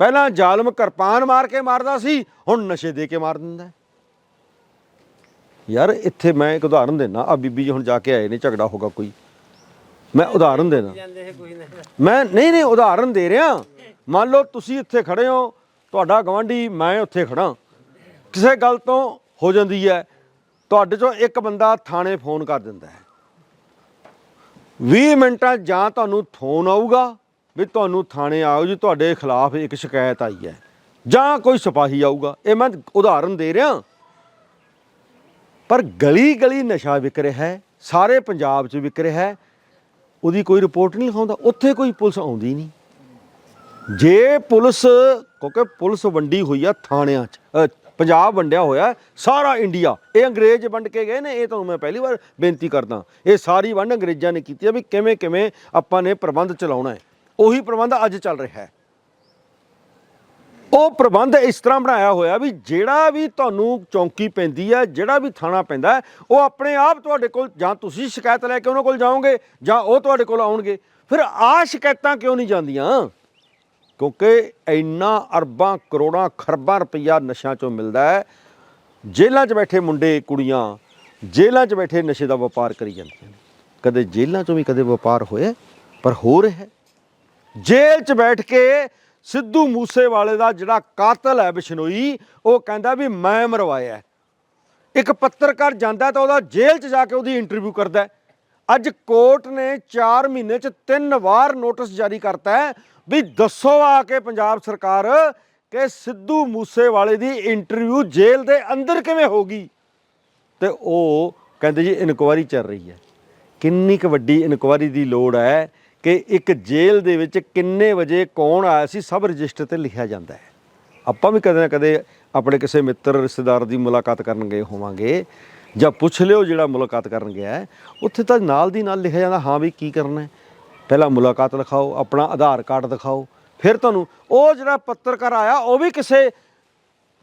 ਪਹਿਲਾਂ ਜ਼ਾਲਮ ਕਿਰਪਾਨ ਮਾਰ ਕੇ ਮਾਰਦਾ ਸੀ, ਹੁਣ ਨਸ਼ੇ ਦੇ ਕੇ ਮਾਰ ਦਿੰਦਾ ਯਾਰ, ਇੱਥੇ ਮੈਂ ਇੱਕ ਉਦਾਹਰਨ ਦੇਣਾ ਆ ਬੀਬੀ ਜੀ ਹੁਣ ਜਾ ਕੇ ਆਏ ਨੇ, ਝਗੜਾ ਹੋਗਾ ਕੋਈ। ਮੈਂ ਉਦਾਹਰਨ ਦੇਣਾ ਮੈਂ, ਨਹੀਂ ਨਹੀਂ, ਉਦਾਹਰਨ ਦੇ ਰਿਹਾ। ਮੰਨ ਲਓ ਤੁਸੀਂ ਇੱਥੇ ਖੜੇ ਹੋ, ਤੁਹਾਡਾ ਗਵਾਂਢੀ ਮੈਂ ਉੱਥੇ ਖੜਾ। ਕਿਸੇ ਗੱਲ ਤੋਂ ਹੋ ਜਾਂਦੀ ਹੈ, ਤੁਹਾਡੇ ਚੋਂ ਇੱਕ ਬੰਦਾ ਥਾਣੇ ਫੋਨ ਕਰ ਦਿੰਦਾ ਹੈ। 20 ਮਿੰਟਾਂ ਜਾਂ ਤੁਹਾਨੂੰ ਫੋਨ ਆਊਗਾ ਵੀ ਤੁਹਾਨੂੰ ਥਾਣੇ ਆਓ ਜੀ, ਤੁਹਾਡੇ ਖਿਲਾਫ ਇੱਕ ਸ਼ਿਕਾਇਤ ਆਈ ਹੈ। ਜਾਂ ਕੋਈ ਸਿਪਾਹੀ ਆਊਗਾ। ਇਹ ਮੈਂ ਉਦਾਹਰਨ ਦੇ ਰਿਹਾ। ਪਰ ਗਲੀ ਗਲੀ ਨਸ਼ਾ ਵਿਕ ਰਿਹਾ ਹੈ, ਸਾਰੇ ਪੰਜਾਬ 'ਚ ਵਿਕ ਰਿਹਾ ਹੈ। ਉਹਦੀ ਕੋਈ ਰਿਪੋਰਟ ਨਹੀਂ ਲਿਖਾਉਂਦਾ, ਉੱਥੇ ਕੋਈ ਪੁਲਿਸ ਆਉਂਦੀ ਨਹੀਂ। ਜੇ ਪੁਲਿਸ, ਕਿਉਂਕਿ ਪੁਲਿਸ ਵੰਡੀ ਹੋਈ ਆ ਥਾਣਿਆਂ 'ਚ ਪੰਜਾਬ ਵੰਡਿਆ ਹੋਇਆ, ਸਾਰਾ ਇੰਡੀਆ, ਇਹ ਅੰਗਰੇਜ਼ ਵੰਡ ਕੇ ਗਏ ਨੇ, ਇਹ ਤੁਹਾਨੂੰ ਮੈਂ ਪਹਿਲੀ ਵਾਰ ਬੇਨਤੀ ਕਰਦਾ। ਇਹ ਸਾਰੀ ਵੰਡ ਅੰਗਰੇਜ਼ਾਂ ਨੇ ਕੀਤੀ ਆ ਵੀ ਕਿਵੇਂ ਕਿਵੇਂ ਆਪਾਂ ਨੇ ਪ੍ਰਬੰਧ ਚਲਾਉਣਾ ਹੈ। ਉਹੀ ਪ੍ਰਬੰਧ ਅੱਜ ਚੱਲ ਰਿਹਾ ਹੈ। ਉਹ ਪ੍ਰਬੰਧ ਇਸ ਤਰ੍ਹਾਂ ਬਣਾਇਆ ਹੋਇਆ ਵੀ ਜਿਹੜਾ ਵੀ ਤੁਹਾਨੂੰ ਚੌਂਕੀ ਪੈਂਦੀ ਹੈ, ਜਿਹੜਾ ਵੀ ਥਾਣਾ ਪੈਂਦਾ ਉਹ ਆਪਣੇ ਆਪ ਤੁਹਾਡੇ ਕੋਲ ਜਾਂ ਤੁਸੀਂ ਸ਼ਿਕਾਇਤ ਲੈ ਕੇ ਉਹਨਾਂ ਕੋਲ ਜਾਓਗੇ ਜਾਂ ਉਹ ਤੁਹਾਡੇ ਕੋਲ ਆਉਣਗੇ। ਫਿਰ ਆਹ ਸ਼ਿਕਾਇਤਾਂ ਕਿਉਂ ਨਹੀਂ ਜਾਂਦੀਆਂ? ਕਿਉਂਕਿ ਇੰਨਾ ਅਰਬਾਂ ਕਰੋੜਾਂ ਖਰਬਾਂ ਰੁਪਈਆ ਨਸ਼ਿਆਂ ਚੋਂ ਮਿਲਦਾ ਹੈ। ਜੇਲ੍ਹਾਂ 'ਚ ਬੈਠੇ ਮੁੰਡੇ, ਕੁੜੀਆਂ ਜੇਲ੍ਹਾਂ 'ਚ ਬੈਠੇ ਨਸ਼ੇ ਦਾ ਵਪਾਰ ਕਰੀ ਜਾਂਦੇ ਨੇ। ਕਦੇ ਜੇਲ੍ਹਾਂ 'ਚੋਂ ਵੀ ਕਦੇ ਵਪਾਰ ਹੋਇਆ, ਪਰ ਹੋ ਰਿਹਾ ਜੇਲ੍ਹ 'ਚ ਬੈਠ ਕੇ ਸਿੱਧੂ ਮੂਸੇਵਾਲੇ ਦਾ ਜਿਹੜਾ ਕਾਤਲ ਹੈ ਬਿਸ਼ਨੋਈ, ਉਹ ਕਹਿੰਦਾ ਵੀ ਮੈਂ ਮਰਵਾਇਆ ਇੱਕ ਪੱਤਰਕਾਰ ਜਾਂਦਾ ਤਾਂ ਉਹਦਾ ਜੇਲ੍ਹ 'ਚ ਜਾ ਕੇ ਉਹਦੀ ਇੰਟਰਵਿਊ ਕਰਦਾ ਅੱਜ ਕੋਰਟ ਨੇ 4 ਮਹੀਨੇ 'ਚ ਤਿੰਨ ਵਾਰ ਨੋਟਿਸ ਜਾਰੀ ਕਰਤਾ ਹੈ ਵੀ ਦੱਸੋ ਆ ਕੇ ਪੰਜਾਬ ਸਰਕਾਰ ਕਿ ਸਿੱਧੂ ਮੂਸੇਵਾਲੇ ਦੀ ਇੰਟਰਵਿਊ ਜੇਲ੍ਹ ਦੇ ਅੰਦਰ ਕਿਵੇਂ ਹੋਗੀ ਤੇ ਉਹ ਕਹਿੰਦੇ ਜੀ ਇਨਕੁਆਰੀ ਚੱਲ ਰਹੀ ਹੈ। ਕਿੰਨੀ ਕੁ ਵੱਡੀ ਇਨਕੁਆਰੀ ਦੀ ਲੋੜ ਹੈ ਕਿ ਇੱਕ ਜੇਲ੍ਹ ਦੇ ਵਿੱਚ ਕਿੰਨੇ ਵਜੇ ਕੌਣ ਆਇਆ ਸੀ, ਸਭ ਰਜਿਸਟਰ ਤੇ ਲਿਖਿਆ ਜਾਂਦਾ ਹੈ। ਆਪਾਂ ਵੀ ਕਦੇ ਨਾ ਕਦੇ ਆਪਣੇ ਕਿਸੇ ਮਿੱਤਰ, ਰਿਸ਼ਤੇਦਾਰ ਦੀ ਮੁਲਾਕਾਤ ਕਰਨ ਗਏ ਹੋਵਾਂਗੇ ਜਾਂ ਪੁੱਛ ਲਿਓ ਜਿਹੜਾ ਮੁਲਾਕਾਤ ਕਰਨ ਗਿਆ ਉੱਥੇ ਤਾਂ ਨਾਲ ਦੀ ਨਾਲ ਲਿਖਿਆ ਜਾਂਦਾ, ਹਾਂ ਵੀ ਕੀ ਕਰਨਾ ਹੈ। ਪਹਿਲਾਂ ਮੁਲਾਕਾਤ ਲਿਖਾਓ, ਆਪਣਾ ਆਧਾਰ ਕਾਰਡ ਦਿਖਾਓ, ਫਿਰ ਤੁਹਾਨੂੰ ਉਹ ਜਿਹੜਾ ਪੱਤਰਕਾਰ ਆਇਆ, ਉਹ ਵੀ ਕਿਸੇ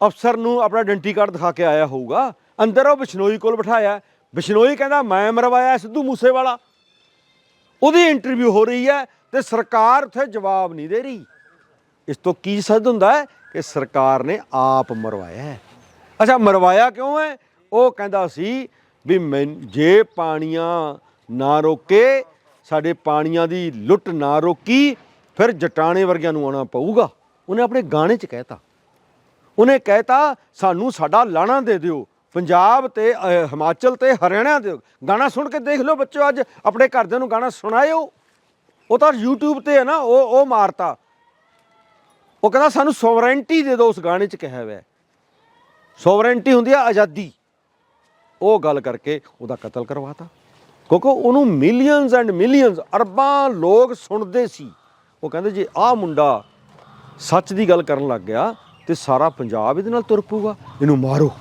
ਅਫਸਰ ਨੂੰ ਆਪਣਾ ਆਇਡੈਂਟੀ ਕਾਰਡ ਦਿਖਾ ਕੇ ਆਇਆ ਹੋਊਗਾ। ਅੰਦਰ ਉਹ ਬਿਸ਼ਨੋਈ ਕੋਲ ਬਿਠਾਇਆ ਬਿਸ਼ਨੋਈ ਕਹਿੰਦਾ, ਮੈਂ ਮਰਵਾਇਆ ਸਿੱਧੂ ਮੂਸੇਵਾਲਾ। ਉਹਦੀ ਇੰਟਰਵਿਊ ਹੋ ਰਹੀ ਹੈ ਤੇ ਸਰਕਾਰ ਉੱਥੇ ਜਵਾਬ ਨਹੀਂ ਦੇ ਰਹੀ। ਇਸ ਤੋਂ ਕੀ ਸਿੱਧ ਹੁੰਦਾ ਹੈ ਕਿ ਸਰਕਾਰ ਨੇ ਆਪ ਮਰਵਾਇਆ ਹੈ। ਅੱਛਾ, ਮਰਵਾਇਆ ਕਿਉਂ ਹੈ? ਉਹ ਕਹਿੰਦਾ ਸੀ ਵੀ ਮੈਂ ਜੇ ਪਾਣੀਆਂ ਨਾ ਰੋਕੇ, ਸਾਡੇ ਪਾਣੀਆਂ ਦੀ ਲੁੱਟ ਨਾ ਰੋਕੀ, ਫਿਰ ਜਟਾਣੇ ਵਰਗਿਆਂ ਨੂੰ ਆਉਣਾ ਪਊਗਾ। ਉਹਨੇ ਆਪਣੇ ਗਾਣੇ 'ਚ ਕਹਿਤਾ ਉਹਨੇ ਕਹਿਤਾ ਸਾਨੂੰ ਸਾਡਾ ਲਾਣਾ ਦੇ ਦਿਓ। ਪੰਜਾਬ ਤੇ ਅਹ, ਹਿਮਾਚਲ ਤੇ ਹਰਿਆਣਾ ਦੇ ਗਾਣਾ ਸੁਣ ਕੇ ਦੇਖ ਲਓ ਬੱਚੋ ਅੱਜ ਆਪਣੇ ਘਰਦਿਆਂ ਨੂੰ ਗਾਣਾ ਸੁਣਾਇਓ। ਉਹ ਤਾਂ YouTube ਤੇ ਹੈ ਨਾ ਉਹ ਉਹ ਮਾਰਤਾ। ਉਹ ਕਹਿੰਦਾ ਸਾਨੂੰ ਸੋਵਰੈਂਟੀ ਦੇ ਦਿਓ ਉਸ ਗਾਣੇ 'ਚ ਕਿਹਾ ਹੋਇਆ ਸੋਵਰੈਂਟੀ ਹੁੰਦੀ ਆ ਆਜ਼ਾਦੀ। ਉਹ ਗੱਲ ਕਰਕੇ ਉਹਦਾ ਕਤਲ ਕਰਵਾਤਾ। ਕਿਉਂਕਿ ਉਹਨੂੰ ਮਿਲੀਅਨਸ ਐਂਡ ਮਿਲੀਅਨਸ ਅਰਬਾਂ ਲੋਕ ਸੁਣਦੇ ਸੀ। ਉਹ ਕਹਿੰਦੇ ਜੇ ਆਹ ਮੁੰਡਾ ਸੱਚ ਦੀ ਗੱਲ ਕਰਨ ਲੱਗ ਗਿਆ ਤੇ ਸਾਰਾ ਪੰਜਾਬ ਇਹਦੇ ਨਾਲ ਤੁਰ ਪਊਗਾ। ਇਹਨੂੰ ਮਾਰੋ।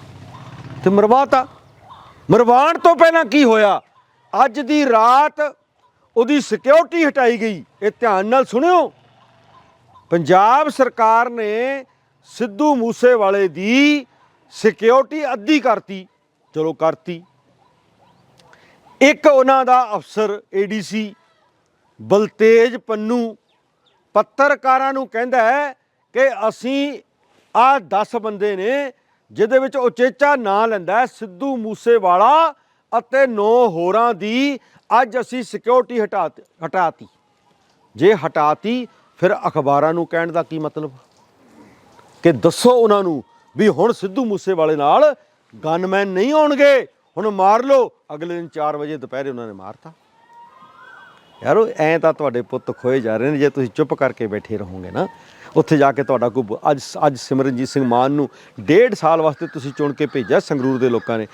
ਤੇ ਮਰਵਾਤਾ। ਮਰਵਾਉਣ ਤੋਂ ਪਹਿਲਾਂ ਕੀ ਹੋਇਆ? ਅੱਜ ਦੀ ਰਾਤ ਉਹਦੀ ਸਿਕਿਉਰਿਟੀ ਹਟਾਈ ਗਈ। ਇਹ ਧਿਆਨ ਨਾਲ ਸੁਣਿਓ। ਪੰਜਾਬ ਸਰਕਾਰ ਨੇ ਸਿੱਧੂ ਮੂਸੇਵਾਲੇ ਦੀ ਸਿਕਿਉਰਿਟੀ ਅੱਧੀ ਕਰਤੀ। ਚਲੋ ਕਰਤੀ। ਇੱਕ ਉਹਨਾਂ ਦਾ ਅਫਸਰ ਏਡੀਸੀ ਬਲਤੇਜ ਪੰਨੂ, ਪੱਤਰਕਾਰਾਂ ਨੂੰ ਕਹਿੰਦਾ ਹੈ ਕਿ ਅਸੀਂ ਆ 10 ਬੰਦੇ ਨੇ ਜਿਹਦੇ ਵਿੱਚ ਉਚੇਚਾ ਨਾਂ ਲੈਂਦਾ ਹੈ, ਸਿੱਧੂ ਮੂਸੇਵਾਲਾ ਅਤੇ ਨੌ ਹੋਰਾਂ ਦੀ ਅੱਜ ਅਸੀਂ ਸਿਕਿਉਰਿਟੀ ਹਟਾ ਹਟਾਤੀ। ਜੇ ਹਟਾਤੀ, ਫਿਰ ਅਖਬਾਰਾਂ ਨੂੰ ਕਹਿਣ ਦਾ ਕੀ ਮਤਲਬ? ਕਿ ਦੱਸੋ ਉਹਨਾਂ ਨੂੰ ਵੀ ਹੁਣ ਸਿੱਧੂ ਮੂਸੇਵਾਲੇ ਨਾਲ ਗਨਮੈਨ ਨਹੀਂ ਆਉਣਗੇ। ਹੁਣ ਮਾਰ ਲਓ। ਅਗਲੇ ਦਿਨ 4 ਵਜੇ ਦੁਪਹਿਰੇ ਉਹਨਾਂ ਨੇ ਮਾਰਤਾ। ਯਾਰੋ, ਐਂ ਤਾਂ ਤੁਹਾਡੇ ਪੁੱਤ ਖੋਏ ਜਾ ਰਹੇ ਨੇ, ਜੇ ਤੁਸੀਂ ਚੁੱਪ ਕਰਕੇ ਬੈਠੇ ਰਹੋਗੇ ਨਾ, ਉੱਥੇ ਜਾ ਕੇ ਤੁਹਾਡਾ ਕੋਈ ਅੱਜ ਅੱਜ ਸਿਮਰਨਜੀਤ ਸਿੰਘ ਮਾਨ ਨੂੰ ਡੇਢ ਸਾਲ ਵਾਸਤੇ ਤੁਸੀਂ ਚੁਣ ਕੇ ਭੇਜਿਆ ਸੰਗਰੂਰ ਦੇ ਲੋਕਾਂ ਨੇ।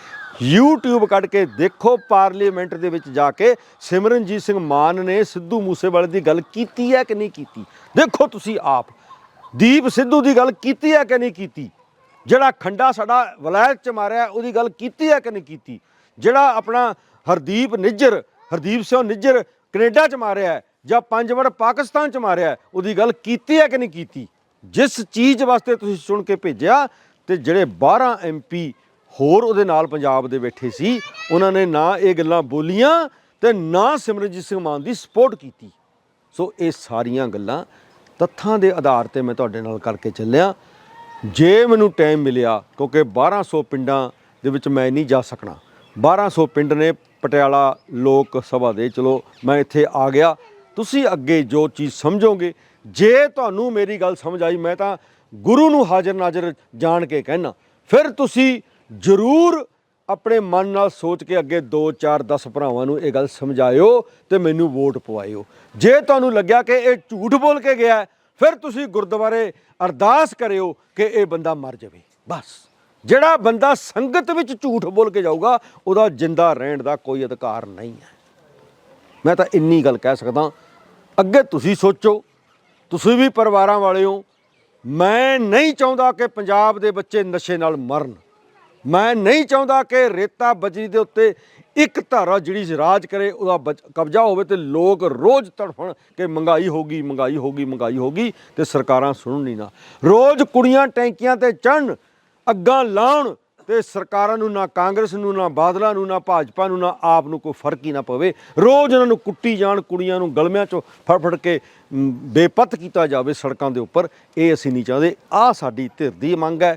YouTube ਕੱਢ ਕੇ ਦੇਖੋ ਪਾਰਲੀਮੈਂਟ ਦੇ ਵਿੱਚ ਜਾ ਕੇ ਸਿਮਰਨਜੀਤ ਸਿੰਘ ਮਾਨ ਨੇ ਸਿੱਧੂ ਮੂਸੇਵਾਲੇ ਦੀ ਗੱਲ ਕੀਤੀ ਹੈ ਕਿ ਨਹੀਂ ਕੀਤੀ? ਦੇਖੋ ਤੁਸੀਂ ਆਪ, ਦੀਪ ਸਿੱਧੂ ਦੀ ਗੱਲ ਕੀਤੀ ਹੈ ਕਿ ਨਹੀਂ ਕੀਤੀ? ਜਿਹੜਾ ਖੰਡਾ ਸਾਡਾ ਵਲਾਇਤ ਚ ਮਾਰਿਆ, ਉਹਦੀ ਗੱਲ ਕੀਤੀ ਹੈ ਕਿ ਨਹੀਂ ਕੀਤੀ? ਜਿਹੜਾ ਆਪਣਾ ਹਰਦੀਪ ਨਿੱਜਰ, ਹਰਦੀਪ ਸਿੰਘ ਨਿੱਜਰ ਕੈਨੇਡਾ ਚ ਮਾਰਿਆ ਜਾਂ ਪੰਜ ਵੜ ਪਾਕਿਸਤਾਨ ਚ ਮਾਰਿਆ ਉਹਦੀ ਗੱਲ ਕੀਤੀ ਹੈ ਕਿ ਨਹੀਂ ਕੀਤੀ? ਜਿਸ ਚੀਜ਼ ਵਾਸਤੇ ਤੁਸੀਂ ਚੁਣ ਕੇ ਭੇਜਿਆ ਤੇ ਜਿਹੜੇ 12 ਐਮਪੀ ਹੋਰ ਉਹਦੇ ਨਾਲ ਪੰਜਾਬ ਦੇ ਬੈਠੇ ਸੀ, ਉਹਨਾਂ ਨੇ ਨਾ ਇਹ ਗੱਲਾਂ ਬੋਲੀਆਂ ਤੇ ਨਾ ਸਿਮਰਨਜੀਤ ਸਿੰਘ ਮਾਨ ਦੀ ਸਪੋਰਟ ਕੀਤੀ। ਸੋ ਇਹ ਸਾਰੀਆਂ ਗੱਲਾਂ ਤੱਥਾਂ ਦੇ ਆਧਾਰ ਤੇ ਮੈਂ ਤੁਹਾਡੇ ਨਾਲ ਕਰਕੇ ਚੱਲਿਆ। ਜੇ ਮੈਨੂੰ ਟਾਈਮ ਮਿਲਿਆ, ਕਿਉਂਕਿ 1200 ਪਿੰਡਾਂ ਦੇ ਵਿੱਚ ਮੈਂ ਨਹੀਂ ਜਾ ਸਕਣਾ 1200 ਪਿੰਡ ਨੇ ਪਟਿਆਲਾ ਲੋਕ ਸਭਾ ਦੇ, ਚਲੋ ਮੈਂ ਇੱਥੇ ਆ ਗਿਆ। ਤੁਸੀਂ ਅੱਗੇ ਜੋ ਚੀਜ਼ ਸਮਝੋਗੇ, ਜੇ ਤੁਹਾਨੂੰ ਮੇਰੀ ਗੱਲ ਸਮਝ ਆਈ, ਮੈਂ ਤਾਂ ਗੁਰੂ ਨੂੰ ਹਾਜ਼ਰ ਨਾਜ਼ਰ ਜਾਣ ਕੇ ਕਹਿਣਾ ਫਿਰ ਤੁਸੀਂ ਜ਼ਰੂਰ ਆਪਣੇ ਮਨ ਨਾਲ ਸੋਚ ਕੇ ਅੱਗੇ 2 4 10 ਭਰਾਵਾਂ ਨੂੰ ਇਹ ਗੱਲ ਸਮਝਾਇਓ ਤੇ ਮੈਨੂੰ ਵੋਟ ਪਵਾਇਓ। ਜੇ ਤੁਹਾਨੂੰ ਲੱਗਿਆ ਕਿ ਇਹ ਝੂਠ ਬੋਲ ਕੇ ਗਿਆ, ਫਿਰ ਤੁਸੀਂ ਗੁਰਦੁਆਰੇ ਅਰਦਾਸ ਕਰਿਓ ਕਿ ਇਹ ਬੰਦਾ ਮਰ ਜਾਵੇ। ਬਸ। ਜਿਹੜਾ ਬੰਦਾ ਸੰਗਤ ਵਿੱਚ ਝੂਠ ਬੋਲ ਕੇ ਜਾਊਗਾ, ਉਹਦਾ ਜਿੰਦਾ ਰਹਿਣ ਦਾ ਕੋਈ ਅਧਿਕਾਰ ਨਹੀਂ ਹੈ। ਮੈਂ ਤਾਂ ਇੰਨੀ ਗੱਲ ਕਹਿ ਸਕਦਾ, ਅੱਗੇ ਤੁਸੀਂ ਸੋਚੋ, ਤੁਸੀਂ ਵੀ ਪਰਿਵਾਰਾਂ ਵਾਲੇ ਹੋ, ਮੈਂ ਨਹੀਂ ਚਾਹੁੰਦਾ ਕਿ ਪੰਜਾਬ ਦੇ ਬੱਚੇ ਨਸ਼ੇ ਨਾਲ ਮਰਨ। ਮੈਂ ਨਹੀਂ ਚਾਹੁੰਦਾ ਕਿ ਰੇਤਾ ਬਜਰੀ ਦੇ ਉੱਤੇ ਇੱਕ ਧਾਰਾ ਜਿਹੜੀ ਰਾਜ ਕਰੇ, ਉਹਦਾ ਬਚ- ਕਬਜ਼ਾ ਹੋਵੇ ਤੇ ਲੋਕ ਰੋਜ਼ ਤੜਫਣ ਕਿ ਮਹਿੰਗਾਈ ਹੋ ਗਈ, ਮਹਿੰਗਾਈ ਹੋ ਗਈ, ਮਹਿੰਗਾਈ ਹੋ ਗਈ ਤੇ ਸਰਕਾਰਾਂ ਸੁਣਨ ਨਹੀਂ ਨਾ। ਰੋਜ਼ ਕੁੜੀਆਂ ਟੈਂਕੀਆਂ ਤੇ ਚੜਨ ਅੱਗਾਂ ਲਾਉਣ ਤੇ ਸਰਕਾਰਾਂ ਨੂੰ ਨਾ ਕਾਂਗਰਸ ਨੂੰ, ਨਾ ਬਾਦਲਾਂ ਨੂੰ, ਨਾ ਭਾਜਪਾ ਨੂੰ, ਨਾ ਆਪ ਨੂੰ ਕੋਈ ਫ਼ਰਕ ਹੀ ਨਾ ਪਵੇ। ਰੋਜ਼ ਉਹਨਾਂ ਨੂੰ ਕੁੱਟੀ ਜਾਣ, ਕੁੜੀਆਂ ਨੂੰ ਗਲਮਿਆਂ ਚੋਂ ਫੜ ਫੜ ਕੇ ਬੇਪਤ ਕੀਤਾ ਜਾਵੇ ਸੜਕਾਂ ਦੇ ਉੱਪਰ, ਇਹ ਅਸੀਂ ਨਹੀਂ ਚਾਹੁੰਦੇ। ਆਹ ਸਾਡੀ ਧਿਰ ਦੀ ਮੰਗ ਹੈ।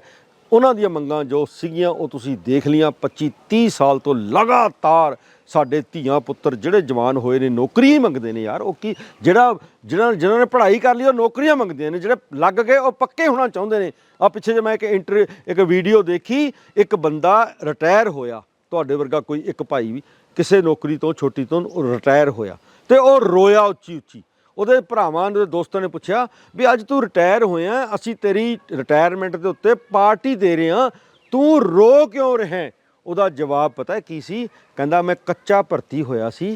ਉਹਨਾਂ ਦੀਆਂ ਮੰਗਾਂ ਜੋ ਸੀਗੀਆਂ, ਉਹ ਤੁਸੀਂ ਦੇਖ ਲੀਆਂ 25 30 ਸਾਲ ਤੋਂ ਲਗਾਤਾਰ ਸਾਡੇ ਧੀਆਂ ਪੁੱਤਰ ਜਿਹੜੇ ਜਵਾਨ ਹੋਏ ਨੇ ਨੌਕਰੀ ਹੀ ਮੰਗਦੇ ਨੇ ਯਾਰ। ਉਹ ਕੀ, ਜਿਹੜਾ, ਜਿਹਨਾਂ ਜਿਨ੍ਹਾਂ ਨੇ ਪੜ੍ਹਾਈ ਕਰ ਲਈ, ਉਹ ਨੌਕਰੀਆਂ ਮੰਗਦੇ ਨੇ। ਜਿਹੜੇ ਲੱਗ ਗਏ, ਉਹ ਪੱਕੇ ਹੋਣਾ ਚਾਹੁੰਦੇ ਨੇ। ਆ ਪਿੱਛੇ ਜੇ ਮੈਂ ਇੱਕ ਇੰਟਰ, ਇੱਕ ਵੀਡੀਓ ਦੇਖੀ, ਇੱਕ ਬੰਦਾ ਰਿਟਾਇਰ ਹੋਇਆ। ਤੁਹਾਡੇ ਵਰਗਾ ਕੋਈ ਇੱਕ ਭਾਈ ਵੀ ਕਿਸੇ ਨੌਕਰੀ ਤੋਂ, ਛੋਟੀ ਤੋਂ ਰਿਟਾਇਰ ਹੋਇਆ ਤੇ ਉਹ ਰੋਇਆ ਉੱਚੀ ਉੱਚੀ। ਉਹਦੇ ਭਰਾਵਾਂ ਦੇ ਦੋਸਤਾਂ ਨੇ ਪੁੱਛਿਆ ਵੀ ਅੱਜ ਤੂੰ ਰਿਟਾਇਰ ਹੋਇਆ ਅਸੀਂ ਤੇਰੀ ਰਿਟਾਇਰਮੈਂਟ ਦੇ ਉੱਤੇ ਪਾਰਟੀ ਦੇ ਰਹੇ ਹਾਂ ਤੂੰ ਰੋ ਕਿਉਂ ਰਿਹਾ ਉਹਦਾ ਜਵਾਬ ਪਤਾ ਕੀ ਸੀ? ਕਹਿੰਦਾ, ਮੈਂ ਕੱਚਾ ਭਰਤੀ ਹੋਇਆ ਸੀ